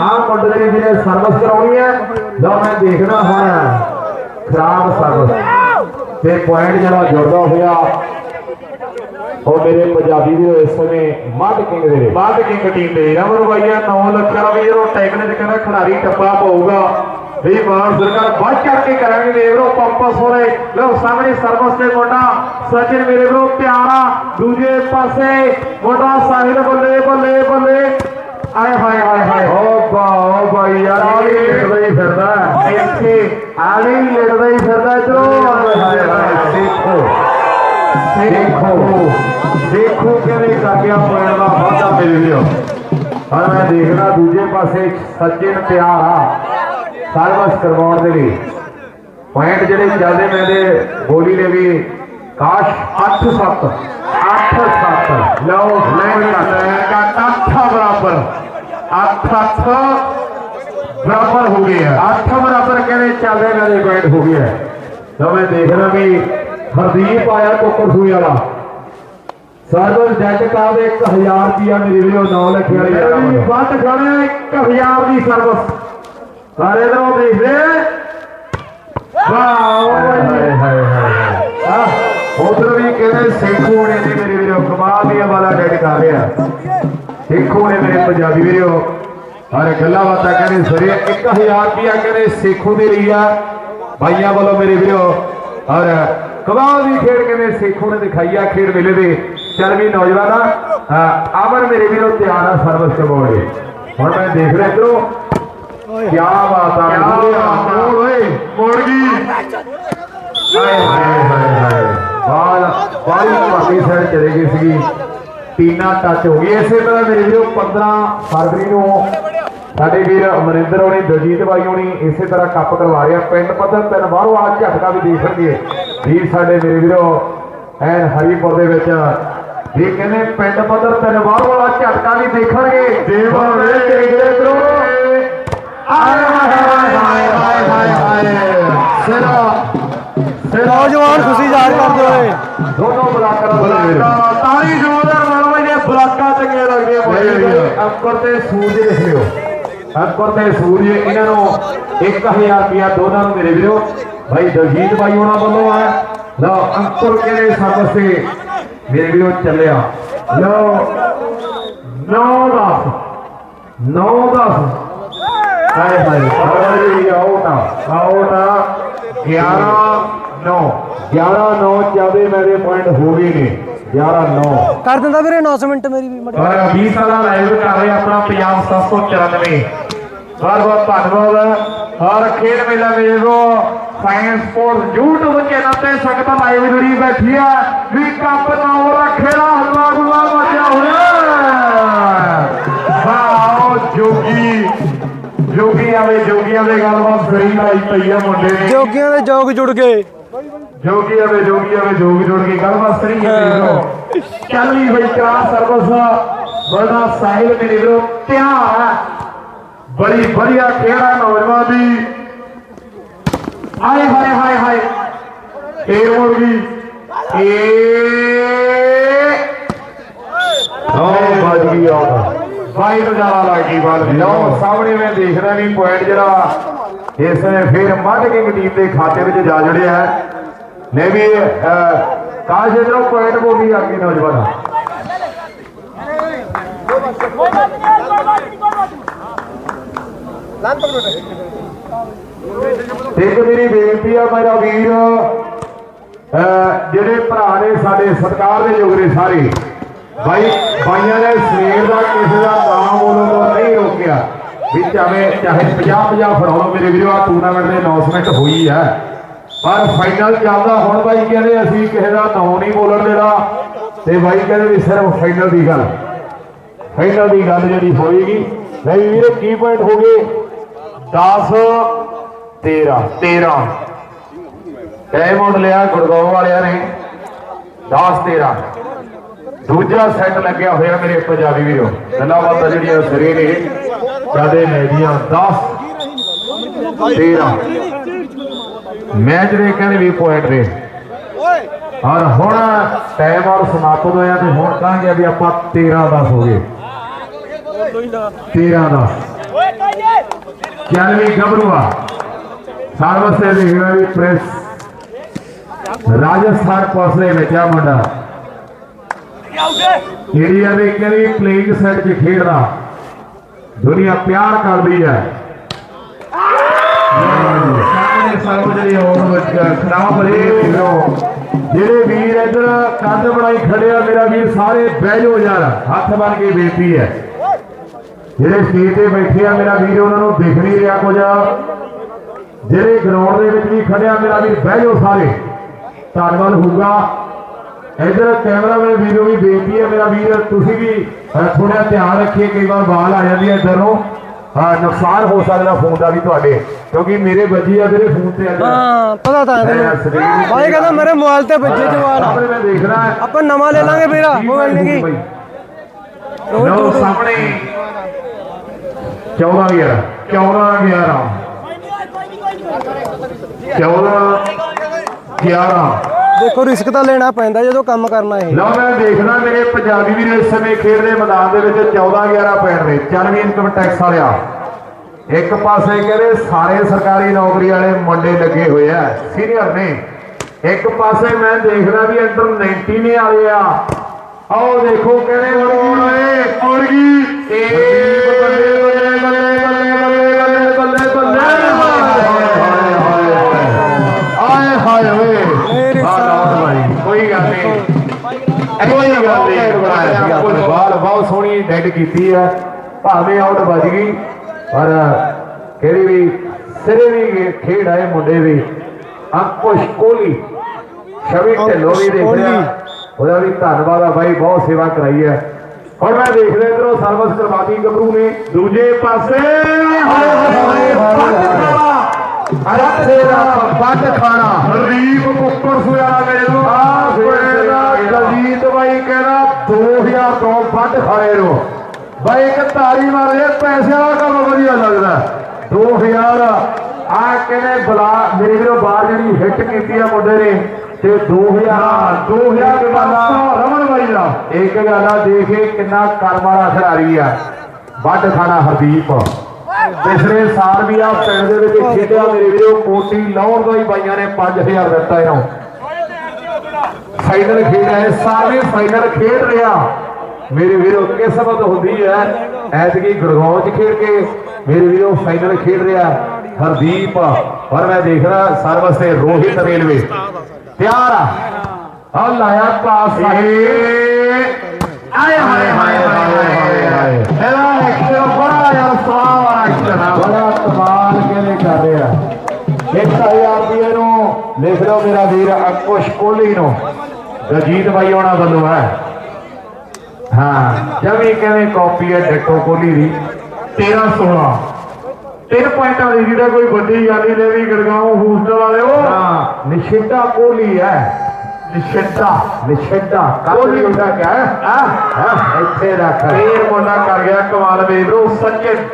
ਆ ਮੰਡਲੀ ਜਿਹਨੇ ਸਰਵਿਸ ਕਰਾਉਣੀ ਹੈ ਲਓ ਮੈਂ ਦੇਖਣਾ ਹੁਣ ਖਰਾਬ ਸਰਵਿਸ ਤੇ ਪੁਆਇੰਟ ਜਿਹੜਾ ਜੁੜਦਾ ਹੋਇਆ ਉਹ ਮੇਰੇ ਪੰਜਾਬੀ ਦੇ ਇਸ ਸਮੇਂ ਮੱਧ ਕਿੰਗ ਦੇ। ਨੇ ਬਾਅਦ ਕਿੰਗ ਟੀਮ ਦੇ ਰਮਨ ਬਾਈਆ 9 ਲੱਖ ਵੀ ਟੈਕਲੇ ਚ ਕਹਿੰਦਾ ਖਿਡਾਰੀ ਟੱਪਾ ਪਊਗਾ। ਵੀ ਮਾਨ ਸਰਕਾਰ ਵੱਧ ਚੜ ਕੇ ਕਰਾਂਗੇ ਮੇਰੇ ਵੀਰੋ ਪੰਪਸ ਹੋ ਰਹੇ ਲੋ ਸਾਹਮਣੇ ਸਰਵਿਸ ਤੇ ਮੁੰਡਾ ਸਚਿਨ ਮੇਰੇ ਵੀਰੋ ਪਿਆਰਾ ਦੂਜੇ ਪਾਸੇ ਮੁੰਡਾ ਸਾਹਿਲ ਬੱਲੇ ਬੱਲੇ ਬੱਲੇ ਆਏ ਹਾਏ ਹਾਏ ਹਾਏ ਓ ਬਾ ਓ ਬਾਈ ਯਾਰ ਆ ਵੀ ਲੜਦਾ ਹੀ ਫਿਰਦਾ ਹੈ। ਇੱਥੇ ਆ ਵੀ ਲੜਦਾ ਹੀ ਫਿਰਦਾ ਇਧਰੋਂ ਹਾਏ ਹਾਏ ਦੇਖੋ ਦੇਖੋ ਦੇਖੋ ਕਿਵੇਂ ਕਰ ਗਿਆ ਪੁਆਇੰਟ ਦਾ ਵਾਧਾ ਮੇਰੇ ਵੀਰੋ ਔਰ ਮੈਂ ਦੇਖਦਾ ਦੂਜੇ ਪਾਸੇ ਸਚਿਨ ਪਿਆਰ ਆ ਸਰਵਿਸ ਕਰਵਾਉਣ ਦੇ ਲਈ ਪੁਆਇੰਟ ਜਿਹੜੇ ਚੱਲਦੇ ਮੈਂ ਦੇ ਗੋਲੀ ਨੇ ਵੀ ਕਾਸ਼ 8-7 8-7 ਲਓ ਲੈਣ ਦਾ ਅੱਠ ਬਰਾਬਰ, ਅੱਠ ਅੱਠ ਬਰਾਬਰ ਹੋ ਗਏ ਆ 8 ਬਰਾਬਰ ਕਹਿੰਦੇ ਚੱਲਦੇ ਮੈਂ ਦੇ ਪੁਆਇੰਟ ਹੋ ਗਿਆ ਤਾਂ ਮੈਂ ਦੇਖਦਾ ਵੀ ਹਰਦੀਪ ਆਇਆ ਕੋਕਰ ਸੂਈ ਵਾਲਾ। ਸਰਵਿਸ ਜੱਜ ਕਾ ਦੇ 1000 ਰੁਪਿਆ ਮੇਰੇ ਵੀਰੋ 9 ਲੱਖ ਵਾਲੀ ਇਹ ਵੀ ਵੱਧ ਗਣੇ 1000 ਦੀ ਸਰਵਿਸ ਸਾਰੇ ਲੋਕ ਦੇਖਦੇ ਵਾਓ ਹਾਏ ਹਾਏ ਹਾਏ ਆ ਉਧਰ ਵੀ ਕਹਿੰਦੇ ਸੇਖੂ ਹੋਣੇ ਨੇ ਮੇਰੇ ਵੀਰੋ ਕਮਾਲ ਦੀਆਂ ਵਾਲਾ ਡੈਡ ਕਰ ਰਿਹਾ ਸੇਖੂ ਨੇ ਮੇਰੇ ਪੰਜਾਬੀ ਵੀਰੋ ਹਰ ਗੱਲਾਂ ਬਾਤਾਂ ਕਹਿੰਦੇ ਸਰੇ 1000 ਰੁਪਿਆ ਕਹਿੰਦੇ ਸੇਖੂ ਦੇ ਲਈ ਆ ਭਾਈਆਂ ਵੱਲੋਂ ਮੇਰੇ ਵੀਰੋ ਔਰ ਕਮਾਲ ਦੀ ਖੇਡ ਕਹਿੰਦੇ ਸੇਖੂ ਨੇ ਦਿਖਾਈ ਆ ਖੇਡ ਮੇਲੇ ਦੇ ਚੱਲ ਵੀ ਨੌਜਵਾਨਾ ਆਵਰ ਮੇਰੇ ਵੀਰੋ ਤਿਆਰ ਆ ਕੀ ਬਾਤ ਆ ਮੋੜ ਓਏ ਮੋੜ ਗਈ। ਹਾਏ ਹਾਏ ਹਾਏ ਹਾਏ। ਬਾਲ ਬਾਲੀ ਭਾਗੀ ਸਾਈਡ ਚਲੇ ਗਈ ਸੀਗੀ। ਟੀਨਾ ਟੱਚ ਹੋ ਗਈ। ਇਸੇ ਤਰ੍ਹਾਂ ਮੇਰੇ ਵੀਰੋ 15 ਫਰਵਰੀ ਨੂੰ ਸਾਡੇ ਵੀਰ ਅਮਰਿੰਦਰ ਹੋਣੀ ਦਲਜੀਤ ਬਾਈ ਹੋਣੀ ਇਸੇ ਤਰ੍ਹਾਂ ਕੱਪ ਕਰਵਾ ਰਿਹਾ ਪਿੰਡ ਪੱਧਰ ਤਿੰਨ ਬਾਹਰੋਂ ਆ ਝਟਕਾ ਵੀ ਦੇਖਣਗੇ ਵੀਰ ਸਾਡੇ ਮੇਰੇ ਵੀਰੋ ਐਨ ਹਰੀਪੁਰ ਦੇ ਵਿੱਚ। ਵੀ ਕਹਿੰਦੇ ਪਿੰਡ ਪੱਧਰ ਤਿੰਨ ਬਾਹਰੋਂ ਵਾਲਾ ਝਟਕਾ ਵੀ ਦੇਖਣਗੇ। ਦੇਵਾ ਵੇ ਇਧਰੋਂ। ਨੌਜਵਾਨ ਖੁਸ਼ੀ ਜ਼ਾਹਰ ਕਰਦੇ ਹੋਏ ਦੋਨੋਂ ਬਲਾਕਾਂ ਦਾ ਬਲਾਕਾ ਤਾਰੀ ਜੋਦਰ ਮਨੋਜ ਦੇ ਬਲਾਕਾ ਚੰਗੇ ਲੱਗਦੇ ਆ ਬੜੇ ਵੀਰ। ਅੰਕੁਰ ਤੇ ਸੂਰਜ ਲਿਖ ਲਿਓ ਅੰਕੁਰ ਤੇ ਸੂਰਜ ਇਹਨਾਂ ਨੂੰ 1000 ਰੁਪਿਆ ਦੋਨਾਂ ਨੂੰ ਮੇਰੇ ਵੀਰੋ ਭਾਈ ਦਲਜੀਤ ਭਾਈ ਉਹਨਾਂ ਵੱਲੋਂ ਆ ਲਓ ਅੰਕੁਰ ਕਿਹੜੇ ਸਰਵਿਸ ਤੇ ਮੇਰੇ ਵੀਰੋ ਚੱਲਿਆ ਲਓ 9 10 9 10 ਹਾਏ ਹਾਏ ਹਾਏ ਆਉਟ ਆ ਆਉਟ ਆ 11 9 11 9 ਚੱਲਦੇ ਮੇਰੇ ਪੁਆਇੰਟ ਹੋ ਗਏ ਨੇ 11 9 ਕਰ ਦਿੰਦਾ ਵੀਰੇ ਅਨਾਉਂਸਮੈਂਟ ਮੇਰੀ ਵੀ ਮੜੀ ਔਰ 20 ਸਾਲਾਂ ਲਾਈਵ ਕਰ ਰਹੇ ਆਪਣਾ ਪੰਜਾਬ 794 ਬਹੁਤ ਬਹੁਤ ਧੰਨਵਾਦ। ਔਰ ਖੇਡ ਮੇਲਾ ਵੇਖੋ ਸਾਇੰਸ ਸਪੋਰਟਸ YouTube ਚੈਨਲ ਤੇ ਸੰਗਤ ਲਾਈਵ ਜੁੜੀ ਬੈਠੀ ਆ। ਵੀ ਕੱਪ ਨਾ ਰੱਖੇਲਾ ਹੱਲਾ ਗੁੱਲਾ ਮਚਿਆ ਹੋਇਆ। ਵਾਓ ਜੋਗੀ। ਜੋਗੀ ਆਵੇ ਜੋਗੀਆਂ ਦੇ ਗੱਲਬਾਤ ਸਹੀ ਲਾਈ ਪਈ ਆ ਮੁੰਡੇ ਨੇ। ਜੋਗੀਆਂ ਦੇ ਜੋਗ ਜੁੜ ਗਏ। ਜੋਗੀ ਆਵੇ ਜੋਗੀ ਆਵੇ ਜੋਗੀ ਜੋੜ ਕੇ ਗੱਲਬਾਤ ਸਰੀ ਹੈ ਚੱਲ ਬਈ ਕਰਾ ਸਰਵਿਸ ਬੜਾ ਸਾਹਿਲ ਮੇਰੇ ਵੀਰੋ ਪਿਆਰ ਹੈ ਬੜੀ ਵਧੀਆ ਖੇੜਾ ਨੌਜਵਾਨ ਦੀ। ਆਏ ਹਾਏ ਹਾਏ ਹਾਏ। ਫੇਰ ਮੁੜ ਗਈ ਏ ਵੱਜ ਗਈ ਆਉਟ ਬਾਈ ਨੂੰ ਜ਼ਿਆਦਾ ਲੱਗੀ ਬਾਲ ਲਓ, ਸਾਹਮਣੇ ਮੈਂ ਦੇਖਦਾ ਵੀ ਪੁਆਇੰਟ ਜਿਹੜਾ ਇਸ ਨੇ ਫਿਰ ਮੱਧ ਕਿੰਗ ਟੀਮ ਦੇ ਖਾਤੇ ਵਿੱਚ ਜਾ ਜੜਿਆ ਹੈ। ਨੇ ਵੀ ਕਾਸ਼ ਇਧਰੋਂ ਪੁਆਇੰਟ ਬੋਲੀ ਆ ਗਈ ਨੌਜਵਾਨ। ਇੱਕ ਮੇਰੀ ਬੇਨਤੀ ਆ ਮੇਰਾ ਵੀਰ ਜਿਹੜੇ ਭਰਾ ਨੇ ਸਾਡੇ ਸਰਕਾਰ ਦੇ ਯੋਗ ਨੇ ਸਾਰੇ। ਬਾਈ, ਬਾਈਆਂ ਨੇ ਸਵੇਰ ਦਾ ਕਿਸੇ ਦਾ ਨਾਮ ਬੋਲਣ ਤੋਂ ਨਹੀਂ ਰੋਕਿਆ। ਵੀ ਚਾਹੇ ਚਾਹੇ 50 50 ਫੜਾ ਮੇਰੇ ਵੀਰੋ ਆ ਟੂਰਨਾਮੈਂਟ ਦੇ ਅਨਾਉਂਸਮੈਂਟ ਹੋਈ ਹੈ। ਪਰ ਫਾਈਨਲ ਚੱਲਦਾ ਹੁਣ ਬਾਈ ਕਹਿੰਦੇ ਅਸੀਂ ਕਿਸੇ ਦਾ ਨਾਮ ਨਹੀਂ ਬੋਲਣ ਦੇਣਾ। ਤੇ ਬਾਈ ਕਹਿੰਦੇ ਵੀ ਸਿਰਫ ਫਾਈਨਲ ਦੀ ਗੱਲ। ਫਾਈਨਲ ਦੀ ਗੱਲ ਜਿਹੜੀ ਹੋਏਗੀ। ਨਹੀਂ ਵੀਰੇ, ਕੀ ਪੁਆਇੰਟ ਹੋ ਗਏ? 10 13 13 ਟਾਈਮ ਆਉਣ ਲਿਆ ਗੁੜਗਾਉਂ ਵਾਲਿਆਂ ਨੇ। 10 13 ਦੂਜਾ ਸੈੱਟ ਲੱਗਿਆ ਹੋਇਆ ਮੇਰੇ ਪੰਜਾਬੀ ਵੀਰੋ। ਗੱਲਾਂ ਜਿਹੜੀਆਂ ਸਿਰੇ ਨੇ ਕਦੇ ਲੈਦੀਆਂ 10 13 ਮੈਚ ਦੇ ਕਹਿੰਦੇ ਵੀ ਪੁਆਇੰਟ ਨੇ ਔਰ ਹੁਣ ਟਾਈਮ ਔਰ ਸਮਾਪਤ ਹੋਇਆ ਤੇ ਹੁਣ ਕਹਾਂਗੇ ਵੀ ਆਪਾਂ 13 10 ਹੋ ਗਏ। 13 10 ਗਿਆਰਵੀਂ ਗੱਭਰੂਆ, ਸਰਵਸੇ ਲਿਖਣਾ ਵੀ ਪ੍ਰੈਸ ਰਾਜਸਥਾਨ ਪੁਲਿਸ ਦੇ ਵਿੱਚ ਆ ਮੁੰਡਾ। ਏਰੀਆ ਦੇ ਕਹਿੰਦੇ ਪਲੇਇੰਗ ਸੈਟ 'ਚ ਖੇਡਦਾ। ਦੁਨੀਆ ਪਿਆਰ ਕਰਦੀ ਹੈ। ਜਿਹੜੀ ਖਰਾਬ ਜਿਹੜੇ ਵੀਰ ਇਧਰ ਕੰਧ ਬਣਾਈ ਖੜਿਆ ਮੇਰਾ ਵੀਰ ਸਾਰੇ ਬਹਿ ਜਾਓ ਯਾਰ। ਹੱਥ ਬਣ ਕੇ ਬੇਨਤੀ ਹੈ। ਜਿਹੜੇ ਸਟੇਜ ਤੇ ਬੈਠੇ ਆ ਮੇਰਾ ਵੀਰ ਉਹਨਾਂ ਨੂੰ ਦਿਖ ਨਹੀਂ ਰਿਹਾ ਕੁਝ। ਜਿਹੜੇ ਗਰਾਊਂਡ ਦੇ ਵਿੱਚ ਵੀ ਖੜਿਆ ਮੇਰਾ ਵੀਰ ਬਹਿ ਜਾਓ ਸਾਰੇ। ਧੰਨਵਾਦ ਹੋਊਗਾ। ਇਧਰ ਕੈਮਰਾਮੈਨ ਵੀਰੋ ਵੀ ਬੇਨਤੀ ਹੈ ਮੇਰਾ ਵੀਰ ਤੁਸੀਂ ਵੀ ਥੋੜਾ ਧਿਆਨ ਰੱਖੀਏ ਕਈ ਵਾਰ ਬਾਲ ਆ ਜਾਂਦੀ ਹੈ ਇੱਧਰ। ਹਾਂ ਨੁਕਸਾਨ ਹੋ ਸਕਦਾ ਫੋਨ ਦਾ ਵੀ ਤੁਹਾਡੇ ਕਿਉਂਕਿ ਮੇਰੇ ਵੱਜੀ ਆ ਮੇਰੇ ਫੋਨ ਤੇ ਅੱਜ ਹਾਂ ਪਤਾ ਤਾਂ ਹੈ ਬਾਈ ਕਹਿੰਦਾ ਮੇਰੇ ਮੋਬਾਈਲ ਤੇ ਵੱਜੇ ਜਵਾਨ। ਸਾਹਮਣੇ ਮੈਂ ਦੇਖ ਰਿਹਾ। ਹੈ ਆਪਾਂ ਨਵਾਂ ਲੈ ਲਾਂਗੇ ਵੀਰਾ ਮੋਬਾਈਲ ਨਹੀਂ ਕੀ। ਲੋ ਸਾਹਮਣੇ 14 11 14 11 14 11 ਦੇਖੋ ਰਿਸਕ ਤਾਂ ਲੈਣਾ ਪੈਂਦਾ ਜਦੋਂ ਕੰਮ ਕਰਨਾ ਇਹ। ਲਓ ਮੈਂ ਦੇਖਦਾ ਮੇਰੇ ਪੰਜਾਬੀ ਵੀਰ ਇਸ ਸਮੇਂ ਖੇਡ ਦੇ ਮੈਦਾਨ ਦੇ ਵਿੱਚ 14 11 ਪੈਣ ਦੇ 94 ਇਨਕਮ ਟੈਕਸ ਵਾਲਿਆ। ਇੱਕ ਪਾਸੇ ਕਹਿੰਦੇ ਸਾਰੇ ਸਰਕਾਰੀ ਨੌਕਰੀ ਵਾਲੇ ਮੁੰਡੇ ਲੱਗੇ ਹੋਏ ਆ ਸੀਨੀਅਰ ਨੇ। ਇੱਕ ਪਾਸੇ ਮੈਂ ਦੇਖਦਾ ਵੀ ਅੰਡਰ 19 ਨੇ ਵਾਲੇ ਆ। ਆਓ ਦੇਖੋ ਕਹਿੰਦੇ ਓਏ ਉੜ ਗਈ ਏ ਬੱਲੇ ਬੱਲੇ ਬਹੁਤ ਸੋਹਣੀ ਡੈਡ ਕੀਤੀ ਹੈ ਭਾਵੇਂ ਆਊਟ ਵੱਜ ਗਈ। ਪਰ ਕਿਹੜੀ ਵੀ ਸਿਰੇ ਵੀ ਖੇਡ ਆਏ ਮੁੰਡੇ ਵੀ ਅੰਕੁਸ਼ ਕੋਹਲੀ ਸ਼ਵੀ ਢਿੱਲੋਂ ਵੀ ਦੇਖ ਰਿਹਾ ਉਹਦਾ ਵੀ ਧੰਨਵਾਦ ਆ ਬਾਈ ਬਹੁਤ ਸੇਵਾ ਕਰਾਈ ਹੈ ਹੁਣ ਮੈਂ ਦੇਖ ਰਿਹਾ ਇਧਰੋਂ ਸਰਵਿਸ ਕਰਵਾਤੀ ਗੱਭਰੂ ਨੇ। ਦੂਜੇ ਪਾਸੇ। ਹਾਏ ਹਾਏ ਹਾਏ ਅਰੇ ਤੇਰਾ ਵੱਡ ਖਾਣਾ ਹਰੀਬ ਕੁੱਕਰ ਸੁਆਲਾ ਮੇਰੇ ਨੂੰ ਆ ਸੁਆਲਾ ਦਲਜੀਤ ਬਾਈ ਕਹਿੰਦਾ 2000 ਤੋਂ ਵੱਧ ਖਾਏ ਰੋ ਬਾਈ ਇੱਕ ਤਾੜੀ ਮਾਰੇ ਪੈਸੇ ਵਾਲਾ ਕੰਮ ਵਧੀਆ ਲੱਗਦਾ। 2000 ਆ ਕਹਿੰਦੇ ਬਲਾ, ਮੇਰੇ ਵੀਰੋ ਬਾਹਰ ਜਿਹੜੀ ਹਿੱਟ ਕੀਤੀ ਆ ਮੁੰਡੇ ਨੇ, ਤੇ 2000 2000 ਵਾਲਾ ਰਮਨ ਬਾਈ ਦਾ। ਇੱਕ ਗੱਲ ਆ, ਦੇਖੇ ਕਿੰਨਾ ਕਰਮ ਵਾਲਾ ਖਿਡਾਰੀ ਆ। ਰਹੀ ਆ ਵੱਡ ਖਾਣਾ ਹਰਦੀਪ। ਪਿਛਲੇ ਸਾਲ ਵੀ ਆ ਪਿੰਡ ਦੇ ਵਿੱਚ ਖੇਡਿਆ ਮੇਰੇ ਵੀਰੋ, ਕੋਟੀ ਲਾਉਣ ਦਾ ਹੀ ਬਾਈਆਂ ਨੇ 5000 ਦਿੱਤਾ ਇਹਨੂੰ। ਫਾਈਨਲ ਖੇਡਿਆ ਹੈ ਸਾਰੇ ਫਾਈਨਲ ਖੇਡ ਰਿਹਾ ਮੇਰੇ ਵੀਰੋ ਕਿਸਮਤ ਹੁੰਦੀ ਹੈ? ਐਤਕੀ ਗੁਰਗਾਉਂ ਚ ਖੇਡ ਕੇ ਮੇਰੇ ਵੀਰੋ ਫਾਈਨਲ ਖੇਡ ਰਿਹਾ ਹਰਦੀਪ ਔਰ ਮੈਂ ਦੇਖਦਾ ਸਰਵਿਸ ਤੇ ਰੋਹਿਤ ਰੇਲਵੇ। ਤਿਆਰ ਆ। ਆ ਲਾਇਆ ਪਾਸ ਆਏ ਆਏ ਹਾਏ ਹਾਏ ਹਾਏ ਹਾਏ ਹਾਏ ਇਹਦਾ ਐਕਸ਼ਨ ਬੜਾ ਯਾਰ ਸਵਾਲ ਵਾਲਾ ਐਕਸ਼ਨ ਆ ਬੜਾ ਕਮਾਲ ਕਿਹਨੇ ਕਰ ਰਿਹਾ। 1000 ਰੁਪਏ ਨੂੰ ਲਿਖ ਲਓ ਮੇਰਾ ਵੀਰ ਅੰਕੁਸ਼ ਕੋਹਲੀ ਨੂੰ। ਦਜੀਤ ਬਾਈ ਉਹਨਾਂ ਵੱਲੋਂ ਹੈ ਹਾਂ ਜਮੀ ਕਹਿੰਦੇ ਕਾਪੀ ਹੈ ਡੱਟੋ ਕੋਹਲੀ ਦੀ 13 16 ਤਿੰਨ ਪੁਆਇੰਟਾਂ ਦੀ ਜਿਹੜਾ ਕੋਈ ਵੱਡੀ ਗੱਲ ਨਹੀਂ ਲੈਵੀ ਗੜਗਾਉਂ ਹੂਸਟਲ ਵਾਲੇ ਉਹ ਹਾਂ ਨਿਸ਼ਿਤਾ ਕੋਹਲੀ ਹੈ ਨਿਸ਼ਿਤਾ ਨਿਸ਼ਿਤਾ ਕੋਹਲੀ ਹੁੰਦਾ ਕਿਆ ਹੈ ਹਾਂ ਇੱਥੇ ਰੱਖ ਫੇਰ ਮੋਨਾ ਕਰ ਗਿਆ ਕਮਾਲ ਵੇਬਰੋ ਸੱਚਨ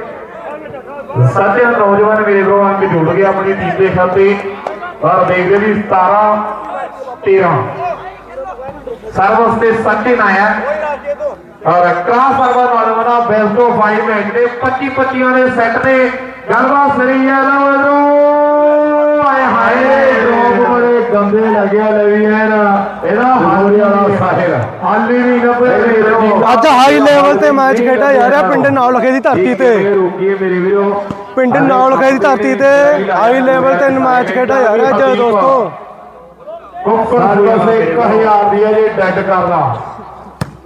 ਸੱਚਨ ਨੌਜਵਾਨ ਵੇਬਰੋ ਅੰਕ ਜੁੜ ਗਿਆ ਆਪਣੀ ਟੀਮ ਦੇ ਖਾਤੇ ਔਰ ਦੇਖਦੇ ਵੀ 17 13 ਆਇਆ ਔਰ ਕ੍ਰਾਸ ਸਰਵਰ ਨੌਜਵਾਨਾਂ ਬੈਸਟ ਆਫ 5 ਮੈਚ ਦੇ 25 25 ਦੇ ਸੈੱਟ ਨੇ ਗੱਲਬਾਤ ਸਰੀ ਹੈ ਲਓ ਇਧਰੋਂ ਆਏ ਹਾਏ ਲੋਕ ਬੜੇ ਗੰਦੇ ਲੱਗਿਆ ਲਵੀ ਹੈ ਨਾ ਇਹਦਾ ਹਾਲੀ ਵਾਲਾ ਸਾਹਿਲ। ਹਾਲੀ ਵੀ 90 ਅੱਜ ਹਾਈ ਲੈਵਲ ਤੇ ਮੈਚ ਖੇਡਿਆ ਜਾ ਰਿਹਾ ਪਿੰਡ ਨੌਲਖੇ ਦੀ ਧਰਤੀ ਤੇ। ਰੋਕੀਏ ਮੇਰੇ ਵੀਰੋ। ਪਿੰਡ ਨੌਲਖੇ ਦੀ ਧਰਤੀ ਤੇ ਹਾਈ ਲੈਵਲ ਤੇ ਮੈਚ ਖੇਡਿਆ ਜਾ ਰਿਹਾ ਅੱਜ ਦੋਸਤੋ। ਸਾਡੇ ਪਾਸੇ 1000 ਦੀ ਹੈ ਜੇ ਡੈਡ ਕਰਦਾ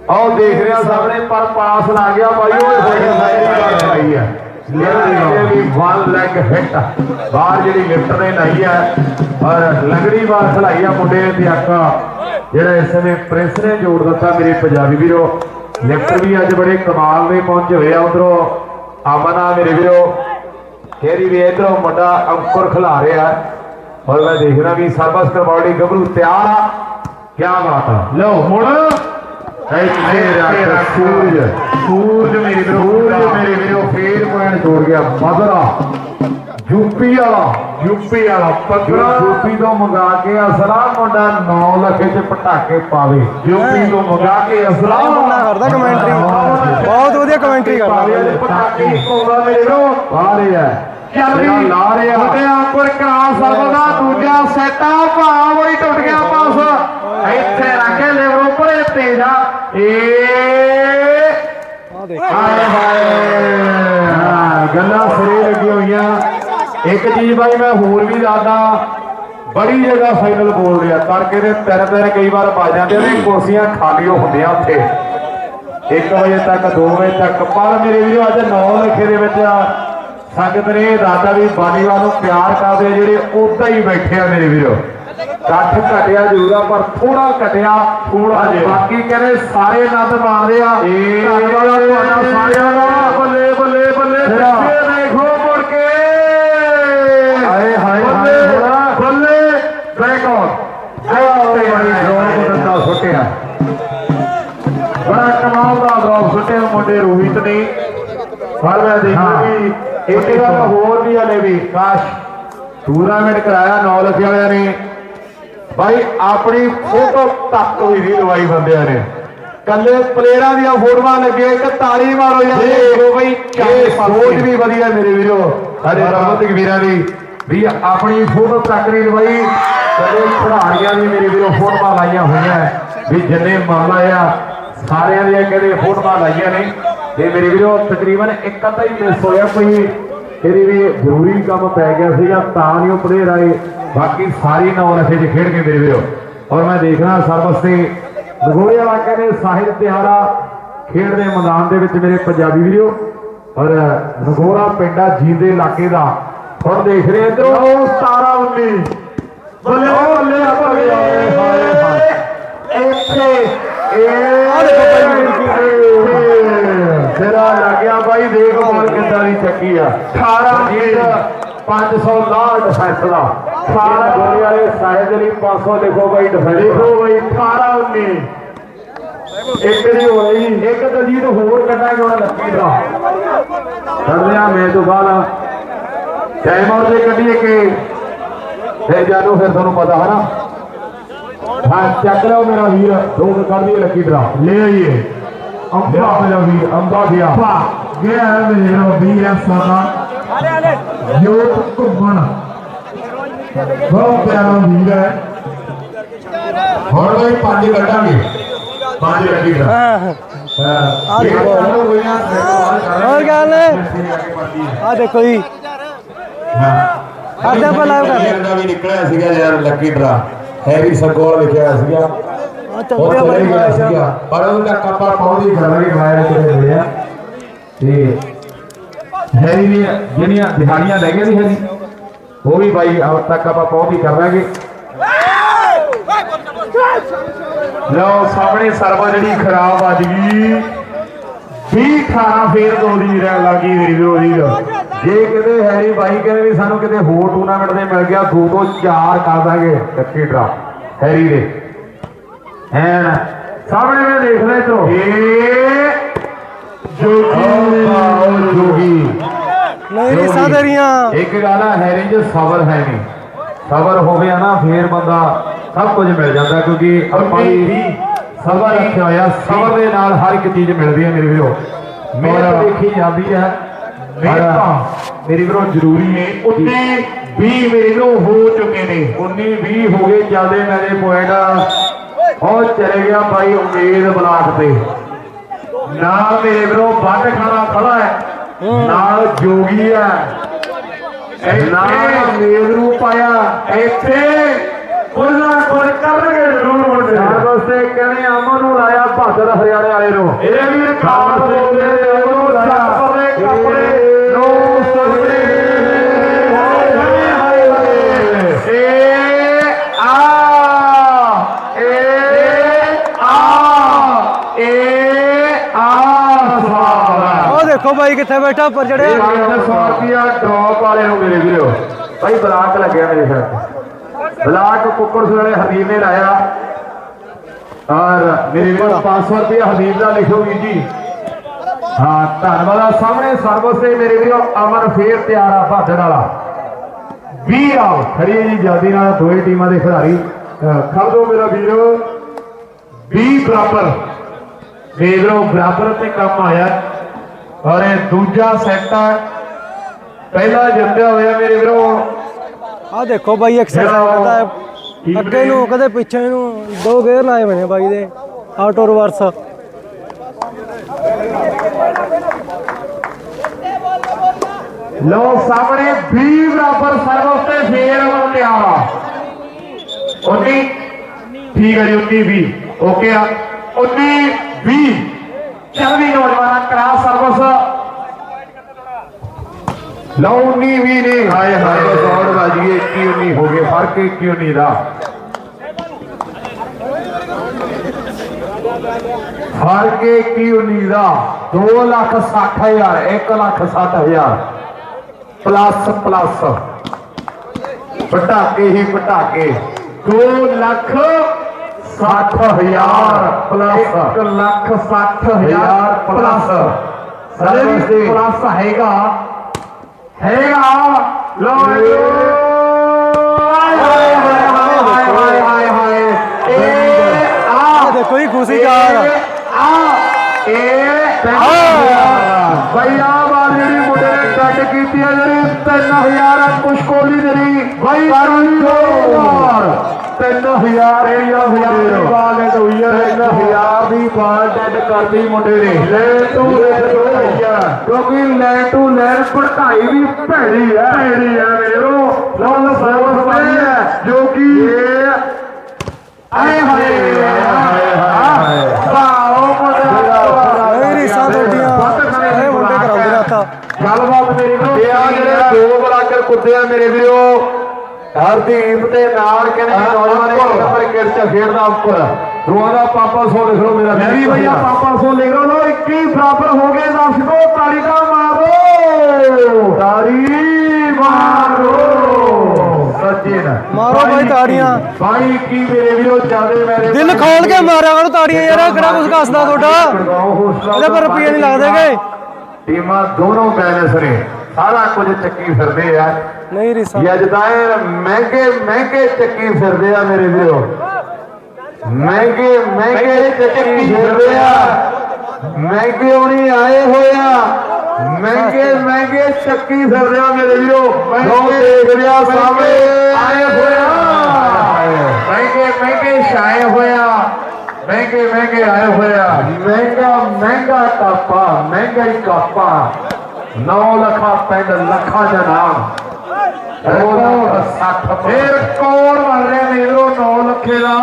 ਆਓ ਦੇਖ ਰਿਹਾ ਸਾਹਮਣੇ ਪਰ ਪਾਸ ਲਾ ਗਿਆ ਬਾਈ ਓਏ ਹੋਏ ਸਾਈਡ ਦੀ ਆਈ ਹੈ। ਇਹ ਵੀ ਵਨ ਲੈਗ ਹਿੱਟ ਬਾਹਰ ਜਿਹੜੀ ਲਿਫਟ ਨੇ ਲਾਈ ਹੈ ਔਰ ਲੰਗੜੀ ਬਾਰ ਖਲਾਈ ਆ ਮੁੰਡੇ ਆਕਾ ਜਿਹੜਾ ਇਸ ਸਮੇਂ ਪ੍ਰਿੰਸ ਨੇ ਜੋੜ ਦਿੱਤਾ ਮੇਰੇ ਪੰਜਾਬੀ ਵੀਰੋ। ਲਿਫਟ ਵੀ ਅੱਜ ਬੜੇ ਕਮਾਲ ਦੇ ਪਹੁੰਚੇ ਹੋਏ ਆ ਉਧਰੋਂ। ਆਮਨਾ ਮੇਰੇ ਵੀਰੋ। ਕੇਰੀ ਵੀ ਇਧਰੋਂ ਮੁੰਡਾ ਅੰਕੁਰ ਖਿਲਾ ਰਿਹਾ। ਔਰ ਮੈਂ ਦੇਖਦਾ ਵੀ ਸਰਬਸ ਕਰਵਾੜੀ ਗੱਭਰੂ ਤਿਆਰ ਆ। ਕੀ ਬਾਤ ਆ। ਲਓ ਹੁਣ ਇੱਥੇ ਰੱਖ ਸੂਰਜ। ਸੂਰਜ ਮੇਰੀ ਵੀਰੋ ਸੂਰਜ ਮੇਰੇ ਵੀਰੋ ਫੇਰ ਪੁਆਇੰਟ ਜੋੜ ਗਿਆ ਮਦਰਾ। ਯੂਪੀ ਵਾਲਾ। ਯੂਪੀ ਵਾਲਾ 15 ਯੂਪੀ ਤੋਂ ਮੰਗਾ ਕੇ ਅਸਲਾ ਮੁੰਡਾ 9 ਲੱਖ ਚ ਪਟਾਕੇ ਪਾਵੇ। ਯੂਪੀ ਤੋਂ ਮੰਗਾ ਕੇ ਅਸਲਾ ਮੁੰਡਾ ਕਰਦਾ ਕਮੈਂਟਰੀ ਬਹੁਤ ਵਧੀਆ ਕਮੈਂਟਰੀ ਕਰਦਾ। ਪਟਾਕੇ ਪਾਉਂਦਾ ਮੇਰੇ ਵੀਰੋ। ਆ ਰਿਹਾ ਚੱਲ ਵੀ। ਲਾ ਰਿਹਾ। ਮੁੰਡਿਆਂ ਪਰ ਕ੍ਰਾਸ ਸਰਵਰ ਦਾ ਦੂਜਾ ਸੈੱਟ ਆ ਭਾ ਬੜੀ ਟੁੱਟ ਗਿਆ ਪਾਸ। ਇੱਥੇ ਰੱਖੇ ਲਿਵਰ ਉੱਪਰ ਤੇਜ ਏ। ਹਾਏ ਹਾਏ। ਹਾਂ, ਗੱਲਾਂ ਸਿਰੇ ਲੱਗੀਆਂ ਹੋਈਆਂ। ਇੱਕ ਚੀਜ਼ ਬਾਈ ਮੈਂ ਹੋਰ ਵੀ ਦੱਸਦਾ। ਬੜੀ ਜਗ੍ਹਾ ਫਾਈਨਲ ਬੋਲ ਰਿਹਾ ਤੜਕੇ ਦੇ ਤਿੰਨ ਤਿੰਨ ਕਈ ਵਾਰ ਪਾ ਜਾਂਦੇ ਨੇ ਕੁਰਸੀਆਂ ਖਾਲੀਓ ਹੁੰਦੀਆਂ ਉੱਥੇ। 1 ਵਜੇ ਤੱਕ 2 ਵਜੇ ਤੱਕ। ਪਰ ਮੇਰੇ ਵੀਰੋ ਅੱਜ 9 ਲੱਖੇ ਦੇ ਵਿੱਚ ਸੰਗਤ ਨੇ ਦੱਸਦਾ ਵੀ ਬਾਨੀਵਾਲ ਨੂੰ ਪਿਆਰ ਕਰਦੇ ਜਿਹੜੇ ਉਦਾਂ ਹੀ ਬੈਠੇ ਆ ਮੇਰੇ ਵੀਰੋ। ਕੱਠ ਘਟਿਆ ਜ਼ਰੂਰ ਆ ਪਰ ਥੋੜਾ ਘਟਿਆ ਥੋੜਾ ਜਿਹਾ ਬਾਕੀ ਕਹਿੰਦੇ ਸਾਰੇ ਆਨੰਦ ਮਾਣਦੇ ਆ। ਧੰਨਵਾਦ ਤੁਹਾਡਾ ਸਾਰਿਆਂ ਦਾ। ਬੱਲੇ ਬੱਲੇ ਬੱਲੇ ਦੇਖੋ ਮੁੜ ਕੇ। ਹਾਏ ਹਾਏ ਬੱਲੇ ਬ੍ਰੇਕ ਆਊਟ। ਤੇ ਬੜੀ ਡਰੋਨ ਕੋ ਦੰਦਾ ਸੁੱਟਿਆ। ਬੜਾ ਕਮਾਲ ਦਾ ਡ੍ਰੌਪ ਸੁੱਟਿਆ ਮੁੰਡੇ ਰੋਹਿਤ ਨੇ। ਮੈਂ ਦੇਖਿਆ ਇੱਕ ਗੱਲ ਹੋਰ ਵੀ ਹਲੇ ਵੀ ਕਾਸ਼ ਟੂਰਨਾਮੈਂਟ ਕਰਾਇਆ 9 ਲੱਖ ਵਾਲਿਆਂ ਨੇ। ਭਾਈ ਆਪਣੀ ਫੋਟੋ ਤੱਕ ਵੀ ਨਹੀਂ ਲਵਾਈ ਬੰਦਿਆਂ ਨੇ। ਕੱਲੇ ਪਲੇਅਰਾਂ ਦੀਆਂ ਫੋਟੋਆਂ ਲੱਗੇ ਇੱਕ ਤਾੜੀ ਮਾਰੋ ਯਾਰ। ਦੇਖੋ ਬਈ ਸੋਚ ਵੀ ਵਧੀਆ ਮੇਰੇ ਵੀਰੋ। ਸਾਡੇ ਰਮਤਿਕ ਵੀਰਾਂ ਦੀ ਵੀ ਆਪਣੀ ਫੋਟੋ ਤੱਕ ਨਹੀਂ ਲਵਾਈ। ਕਦੇ ਖਿਡਾਰੀਆਂ ਦੀ ਮੇਰੇ ਵੀਰੋ ਫੋਟੋਆਂ ਲਾਈਆਂ ਹੋਈਆਂ। ਵੀ ਜਿੰਨੇ ਮਾਮਲਾ ਆ ਸਾਰਿਆਂ ਦੀਆਂ ਕਹਿੰਦੇ ਫੋਟੋਆਂ ਲਾਈਆਂ ਨੇ। ਤੇ ਮੇਰੇ ਵੀਰੋ ਤਕਰੀਬਨ ਇੱਕ ਅੱਧਾ ਹੀ ਮਿਸ ਹੋਇਆ ਕੋਈ। ਇਹਦੀ ਵੀ ਜ਼ਰੂਰੀ ਕੰਮ ਪੈ ਗਿਆ ਸੀਗਾ ਤਾਂ ਨਹੀਂ ਉਹ ਪਲੇਅਰ ਆਏ। ਬਾਕੀ ਸਾਰੀ ਨੌ ਨਸ਼ੇ 'ਚ ਖੇਡ ਕੇ ਮੇਰੇ ਵੀਰੋ। ਔਰ ਮੈਂ ਦੇਖਣਾ ਸਰਵਸ ਤੇ ਨਗੋੜੇ ਵਾਲਾ ਕਹਿੰਦੇ ਸਾਹਿਲ ਤਿਹਾੜਾ ਖੇਡ ਦੇ ਮੈਦਾਨ ਦੇ ਵਿੱਚ ਮੇਰੇ ਪੰਜਾਬੀ ਵੀਰੋ। ਔਰ ਨਗੋਰਾ ਪਿੰਡਾ ਜੀਂਦੇ ਇਲਾਕੇ ਦਾ। ਹੁਣ ਦੇਖ ਰਹੇ ਇਧਰੋਂ 17 19 ਬੱਲੇ ਬੱਲੇ ਬੱਲੇ ਹਾਏ ਹਾਏ। ਇੱਥੇ ਇਹ ਆਹ ਦੇਖੋ ਬਾਈ ਤੇਰਾ ਲੱਗਿਆ ਬਾਈ ਦੇਖ ਬਾਲ ਕਿੱਦਾਂ ਦੀ ਚੱਕੀ ਆ। 18 ਜੀਤ 500 ਲਾ ਡਿਫੈਂਸ ਦਾ 18 ਗੋਲੀ ਵਾਲੇ ਸਾਹਿਬ ਲਈ 500 ਲਿਖੋ ਬਾਈ ਡਿਫੈਂਸ ਦੇਖੋ ਬਾਈ 18 19 ਇੱਕ ਦੀ ਹੋ ਰਹੀ। ਇੱਕ ਦਲਜੀਤ ਹੋਰ ਕੱਢਾਂਗੇ ਹੁਣ ਲੱਕੀ ਦਾ। ਕਰਦੇ ਆ ਮੈਂ ਤੋਂ ਬਾਅਦ ਟਾਈਮ ਆਊਟ ਦੇ ਕੱਢੀਏ ਕਿ? ਫਿਰ ਜਾਨੂ ਫਿਰ ਤੁਹਾਨੂੰ ਪਤਾ ਹੈ ਨਾ ਹਾਂ ਚੱਕ ਲਓ ਮੇਰਾ ਵੀਰ। ਦੋ ਕੁ ਕੱਢ ਦਈਏ ਲੱਕੀ ਡਰਾ। ਲੈ ਆਈਏ। ਬਹੁਤ ਪਿਆਰਾ ਵੀਰ ਹੈ। ਹੁਣ ਕੋਈ ਪੰਜ ਕੱਢਾਂਗੇ। ਪੰਜ ਹਾਂ। ਨਾ? ਹੋਰ ਗੱਲ ਆ ਦੇਖੋ ਜੀ। ਅੱਜ ਆਪਾਂ ਵੀ ਨਿਕਲਿਆ ਸੀਗਾ ਯਾਰ ਲੱਕੀ ਡਰਾ ਹੈਰੀ ਸਰਗੋਲ ਲਿਖਿਆ ਸੀਗਾ। ਚੱਲਦੇ ਆ ਚਲੇ ਬਾਈ ਗਿਆ ਸੀਗਾ ਪਰ ਉਹਦਾ ਕੱਪਾ ਪਾਉਂਦੀ ਕਰਾਂਗੇ ਗਾਇਰ ਕਿਤੇ ਮਿਲਿਆ। ਤੇ ਹੈਰੀ ਨੇ ਜਿਹੜੀਆਂ ਦਿਹਾੜੀਆਂ ਲੈ ਗਏ ਸੀ ਹੈਰੀ ਉਹ ਵੀ ਬਾਈ अब ਤੱਕ ਆਪਾਂ ਪਹੁੰਚੀ ਕਰਾਂਗੇ ਲਓ ਸਾਹਮਣੇ ਸਰਵਾ ਜਿਹੜੀ ਖਰਾਬ ਵੱਜ ਗਈ 20 18 ਫੇਰ ਦੋ ਦੀ ਰਹਿਣ ਲੱਗੀ ਮੇਰੀ ਵਿਰੋਧੀ ਦਾ ਜੇ ਕਿਤੇ ਹੈਰੀ ਬਾਈ ਕਹਿੰਦੇ ਵੀ ਸਾਨੂੰ ਕਿਤੇ ਹੋਰ ਟੂਰਨਾਮੈਂਟ ਦੇ ਮਿਲ ਗਿਆ ਦੋ ਤੋਂ ਚਾਰ ਕਰ ਦਾਂਗੇ ਲੱਕੀ ਡਰਾ। ਹੈਰੀ ਦੇ ਐਨ ਸਾਹਮਣੇ ਮੈਂ ਦੇਖਦਾ ਇਧਰੋਂ। ਏ ਜੋਗੀ। ਜੋਗੀ। ਨਹੀਂ ਰੀਸਾਂ ਤੇਰੀਆਂ। ਇੱਕ ਗੱਲ ਆ ਹੈਰੀ 'ਚ ਸਬਰ ਹੈ ਨਹੀਂ। ਸਬਰ ਹੋਵੇ ਨਾ ਫੇਰ ਬੰਦਾ ਸਭ ਕੁਝ ਮਿਲ ਜਾਂਦਾ ਕਿਉਂਕਿ ਆਪਾਂ ਵੀ ਸਬਰ ਰੱਖਿਆ ਹੋਇਆ ਸਬਰ ਦੇ ਨਾਲ ਹਰ ਇੱਕ ਚੀਜ਼ ਮਿਲਦੀ ਹੈ ਮੇਰੇ ਵੀਰੋ। ਮਿਹਨਤ ਦੇਖੀ ਜਾਂਦੀ ਹੈ। ਮਿਹਨਤ ਮੇਰੀ ਵੀਰੋ ਜ਼ਰੂਰੀ ਹੈ ਉੱਤੇ 20 ਮੇਰੇ ਨੂੰ ਹੋ ਚੁੱਕੇ ਨੇ। 19 20 ਹੋ ਗਏ ਚੱਲਦੇ ਮੇਰੇ ਪੁਆਇੰਟ ਉਹ ਚਲੇ ਗਿਆ ਬਾਈ ਉਮੀਦ ਬਲਾਕ ਤੇ। ਨਾਲ ਮੇਰੇ ਵੀਰੋ ਵੱਡ ਖਾਣਾ ਖੜਾ ਹੈ। ਨਾਲ ਜੋਗੀ ਹੈ। ਨਾਲ ਮੇਦਰੂ ਪਾਇਆ। ਇੱਥੇ ਕੁਝ ਨਾ ਕੁਝ ਕਰਨਗੇ ਜ਼ਰੂਰ ਮੁੰਡੇ। ਯਾਰ ਦੋਸਤੇ ਕਹਿੰਦੇ ਅਮਨ ਨੂੰ ਲਾਇਆ ਭਾਦਰ ਹਰਿਆਣੇ ਵਾਲੇ ਨੂੰ। ਇਹ ਵੀ ਬੋਲਦੇ ਨੇ ਉਹਨੂੰ ਕੱਪੜੇ ਕੱਪੜੇ ਨੋ ਸਕਦੇ ਏ ਆ ਏ ਆ ਏ ਆ ਸਵਾਲ ਉਹ ਦੇਖੋ ਬਾਈ ਕਿੱਥੇ ਬੈਠਾ ਉੱਪਰ ਇਹ ਚੜਿਆ 500 ਰੁਪਿਆ ਡ੍ਰੌਪ ਵਾਲੇ ਨੂੰ ਮੇਰੇ ਵੀਰੋ। ਭਾਈ ਬਲਾਕ ਲੱਗਿਆ ਮੇਰੇ ਖਿਆਲ ਬਲਾਕ ਕੁੱਕੜ ਵਾਲੇ ਹਰੀਬ ਨੇ ਲਾਇਆ। ਔਰ ਮੇਰੇ ਵੀਰੋ 500 ਰੁਪਿਆ ਹਰੀਬ ਦਾ ਲਿਖੋ ਵੀਰ ਜੀ। ਹਾਂ ਧੰਨਵਾਦ। ਸਾਹਮਣੇ ਸਰਵਿਸ ਤੇ ਮੇਰੇ ਵੀਰੋ ਅਮਨ ਫੇਰ ਤਿਆਰ ਆ ਭਾਦੜ ਵਾਲਾ। 20 ਆਓ ਖੜੀਏ ਜੀ ਜਲਦੀ ਨਾਲ ਦੋਏ ਟੀਮਾਂ ਦੇ ਖਿਡਾਰੀ। ਖੜ ਦੋ ਮੇਰਾ ਵੀਰੋ। 20 ਬਰਾਬਰ। ਵੀਰੋ ਬਰਾਬਰ ਤੇ ਕੰਮ ਆਇਆ। ਔਰ ਇਹ ਦੂਜਾ ਸੈੱਟ ਆ। ਪਹਿਲਾ ਜਿੱਤਿਆ ਹੋਇਆ ਮੇਰੇ ਵੀਰੋ। ਆ ਦੇਖੋ ਬਾਈ ਐਕਸਰਸਾਈਜ਼ ਹੈ। ਅੱਗੇ ਨੂੰ ਕਦੇ ਪਿੱਛੇ ਨੂੰ ਦੋ ਗੇਅਰ ਲਾਏ ਹੋਏ ਨੇ ਬਾਈ ਦੇ ਆਟੋ ਰਿਵਰਸ ਲੋ ਸਾਹਮਣੇ 20 ਬਰਾਬਰ ਸਰਵਿਸ ਤੇ ਫੇਰ ਅਮਨ ਤਿਆਰ ਆ। 19 ਠੀਕ ਹੈ ਜੀ 19 20 ਓਕੇ ਆ। 19 20 ਚੱਲ ਵੀ ਨੌਜਵਾਨਾਂ ਕਰਾ ਸਰਵਿਸ ਲਓ 19 20 ਨੇ ਹਾਏ ਹਾਏ ਦੌੜ ਬਾਜੀਏ 21 19 ਹੋ ਗਏ ਫ਼ਰਕ 21 19 ਦਾ ਫ਼ਰਕ 21 19 ਦਾ 2 ਲੱਖ 60 ਹਜ਼ਾਰ 1 ਲੱਖ 60 ਹਜ਼ਾਰ ਪਲੱਸ ਪਲੱਸ ਪਟਾਕੇ ਹੀ ਪਟਾਕੇ 2 ਲੱਖ 60 ਹਜ਼ਾਰ ਪਲੱਸ 1 ਲੱਖ 60 ਹਜ਼ਾਰ ਪਲੱਸ ਸਾਰੇ ਸਰਵਿਸ ਦੇ ਪਲੱਸ ਹੈਗਾ ਹੈਗਾ ਲੋ ਹਾਏ ਹਾਏ ਹਾਏ ਹਾਏ ਹਾਏ ਹਾਏ ਇਹ ਆ ਆ ਦੇਖੋ ਜੀ ਖੁਸ਼ੀ ਯਾਰ ਆ ਇਹ ਬਈ ਆ ਵਾਰ ਜਿਹੜੀ ਮੁੰਡੇ ਨੇ ਕੱਟ ਕੀਤੀ ਆ ਜਿਹੜੀ 3000 ਆ ਪੁਸ਼ਕੋਲੀ ਜਿਹੜੀ ਬਈ ਕਰੂੰ 3000 ਏਰੀਆ ਹਜ਼ਾਰ ਬਾਲ ਡੈਡ ਹੋਈ ਆ 3000 ਦੀ ਬਾਲ ਡੈਡ ਕਰਦੀ ਮੁੰਡੇ ਨੇ। ਲੈ ਟੂ ਲੈ ਕਿਉਂਕਿ ਲੈ ਟੂ ਲੈ ਪੜਾਈ ਵੀ ਭੈੜੀ ਆ। ਭੈੜੀ ਆ ਮੇਰੋ ਲੌਲ ਸਰਵਿਸ ਵਾਲੀ ਹੈ ਜੋ ਕਿ ਇਹ ਆਏ ਹਾਏ ਵਾਓ ਨਹੀਂ ਰੀਸਾਂ ਤੁਹਾਡੀਆਂ ਇਹ ਮੁੰਡੇ ਕਰਾਉਂਦੇ ਰਾਤਾ ਗੱਲਬਾਤ ਮੇਰੀ ਨੂੰ ਇਹ ਆ ਜਿਹੜੇ ਦੋ ਬਲਾਕਰ ਕੁੱਤੇ ਆ ਮੇਰੇ ਵੀਰੋ। ਹਰਦੀਪ ਤੇ ਨਾਲ ਕਹਿੰਦੇ ਨੌਜਵਾਨ ਇੱਕ ਨੰਬਰ ਕਿਰਚ ਖੇਡਦਾ ਉੱਪਰ। ਦੋਹਾਂ ਦਾ ਪਾਪਾ ਸੋ ਲਿਖ ਲਓ ਮੇਰਾ ਮੈਂ ਵੀ ਭਈਆ ਪਾਪਾ ਸੋ ਲਿਖ ਲਓ 21 ਬਰਾਬਰ ਹੋ ਗਏ ਦੱਸ ਦੋ ਤਾੜੀ ਦਾ ਮਾਰੋ। ਤਾਰੀ ਮਾਰੋ। ਸੱਜੇ ਨਾ। ਮਾਰੋ ਬਾਈ ਤਾੜੀਆਂ। ਬਾਈ ਕੀ ਮੇਰੇ ਵੀਰੋ ਜਿਆਦੇ ਮੇਰੇ ਦਿਲ ਖੋਲ ਕੇ ਮਾਰਿਆ ਕਰੋ ਤਾੜੀਆਂ ਯਾਰ ਕਿਹੜਾ ਕੁਝ ਕੱਸਦਾ ਤੁਹਾਡਾ? ਇਹਦੇ ਪਰ ਰੁਪਈਏ ਨਹੀਂ ਲੱਗਦੇਗੇ ਟੀਮਾਂ ਦੋਨੋਂ ਬੈਲੈਂਸ ਨੇ ਸਾਰਾ ਕੁਝ ਚੱਕੀ ਫਿਰਦੇ ਆ ਨਹੀਂ ਰੀਸਾਂ ਯਜਦਾਇਰ ਮਹਿੰਗੇ ਮਹਿੰਗੇ ਚੱਕੀ ਫਿਰਦੇ ਆ ਮੇਰੇ ਵੀਰੋ ਮਹਿੰਗੇ ਮਹਿੰਗੇ ਚੱਕੀ ਫਿਰਦੇ ਆ ਮਹਿੰਗੇ ਹੋਣੀ ਆਏ ਹੋਇਆ ਮਹਿੰਗੇ ਮਹਿੰਗੇ ਚੱਕੀ ਫਿਰਦੇ ਆ ਮੇਰੇ ਵੀਰੋ ਲੋ ਦੇਖ ਲਿਆ ਸਾਹਮਣੇ ਆਏ ਹੋਇਆ ਮਹਿੰਗੇ ਮਹਿੰਗੇ ਛਾਏ ਹੋਇਆ ਮਹਿੰਗੇ ਮਹਿੰਗੇ ਆਏ ਹੋਇਆ ਮਹਿੰਗਾ ਮਹਿੰਗਾ ਕਾਪਾ ਮਹਿੰਗਾ ਹੀ ਕਾਪਾ 9 ਲੱਖਾਂ ਪਿੰਡ ਲੱਖਾਂ ਦਾ ਨਾਮ। ਉਹ 60 ਫਿਰ ਕੌਣ ਬਣ ਰਿਹਾ ਮੇਰੋ 9 ਲੱਖੇ ਦਾ?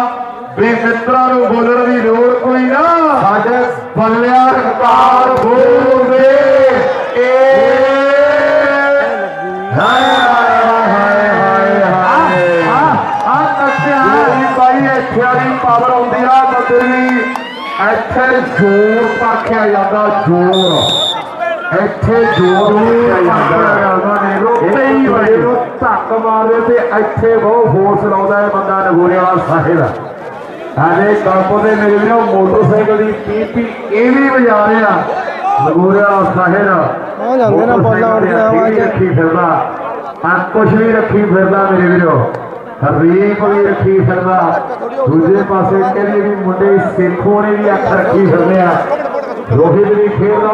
ਵੀ ਮਿੱਤਰਾਂ ਨੂੰ ਬੋਲਣ ਦੀ ਲੋੜ ਕੋਈ ਨਾ। ਸਾਡੇ ਬੱਲਿਆ ਰਕਾਰ ਬੋਲਦੇ। ਏ ਹਾਏ ਹਾਏ ਹਾਏ ਹਾਏ। ਹਾਏ ਆ ਆ। ਕੱਸਿਆ ਜਿਹੜੀ ਬਾਈ ਇੱਥੇ ਵਾਲੀ ਪਾਵਰ ਆਉਂਦੀ ਆ ਬੰਦੇ ਦੀ ਇੱਥੇ ਜ਼ੋਰ ਪਰਖਿਆ ਜਾਂਦਾ ਜ਼ੋਰ। ਇੱਥੇ ਜ਼ੋਰ ਧੱਕ ਮਾਰਦੇ ਤੇ ਇੱਥੇ ਬਹੁਤ ਫੋਰਸ ਲਾਉਂਦਾ ਹੈ ਬੰਦਾ ਨਗੋਰੇ ਵਾਲਾ ਸਾਹਿਲ ਹਾਲੇ ਕੰਪੋ ਦੇ ਮੇਰੇ ਵੀਰੋ ਮੋਟਰਸਾਈਕਲ ਦੀ ਪੀਪੀ ਇਹ ਵੀ ਵਜਾ ਰਿਹਾ ਨਗੋਰੇ ਵਾਲਾ ਸਾਹਿਲ ਆ ਜਾਂਦੇ ਨਾ ਆਵਾਜ਼। ਤੇ ਰੱਖੀ ਫਿਰਦਾ। ਆ ਕੁਛ ਵੀ ਰੱਖੀ ਫਿਰਦਾ ਮੇਰੇ ਵੀਰੋ। ਹਰਦੀਪ ਵੀ ਰੱਖੀ ਫਿਰਦਾ। ਦੂਜੇ ਪਾਸੇ ਕਹਿੰਦੇ ਵੀ ਮੁੰਡੇ ਸੇਖੋਂ ਨੇ ਵੀ ਅੱਖ ਰੱਖੀ ਫਿਰਦੇ ਆ। ਰੋਹਿਤ ਵੀ ਖੇਡਦਾ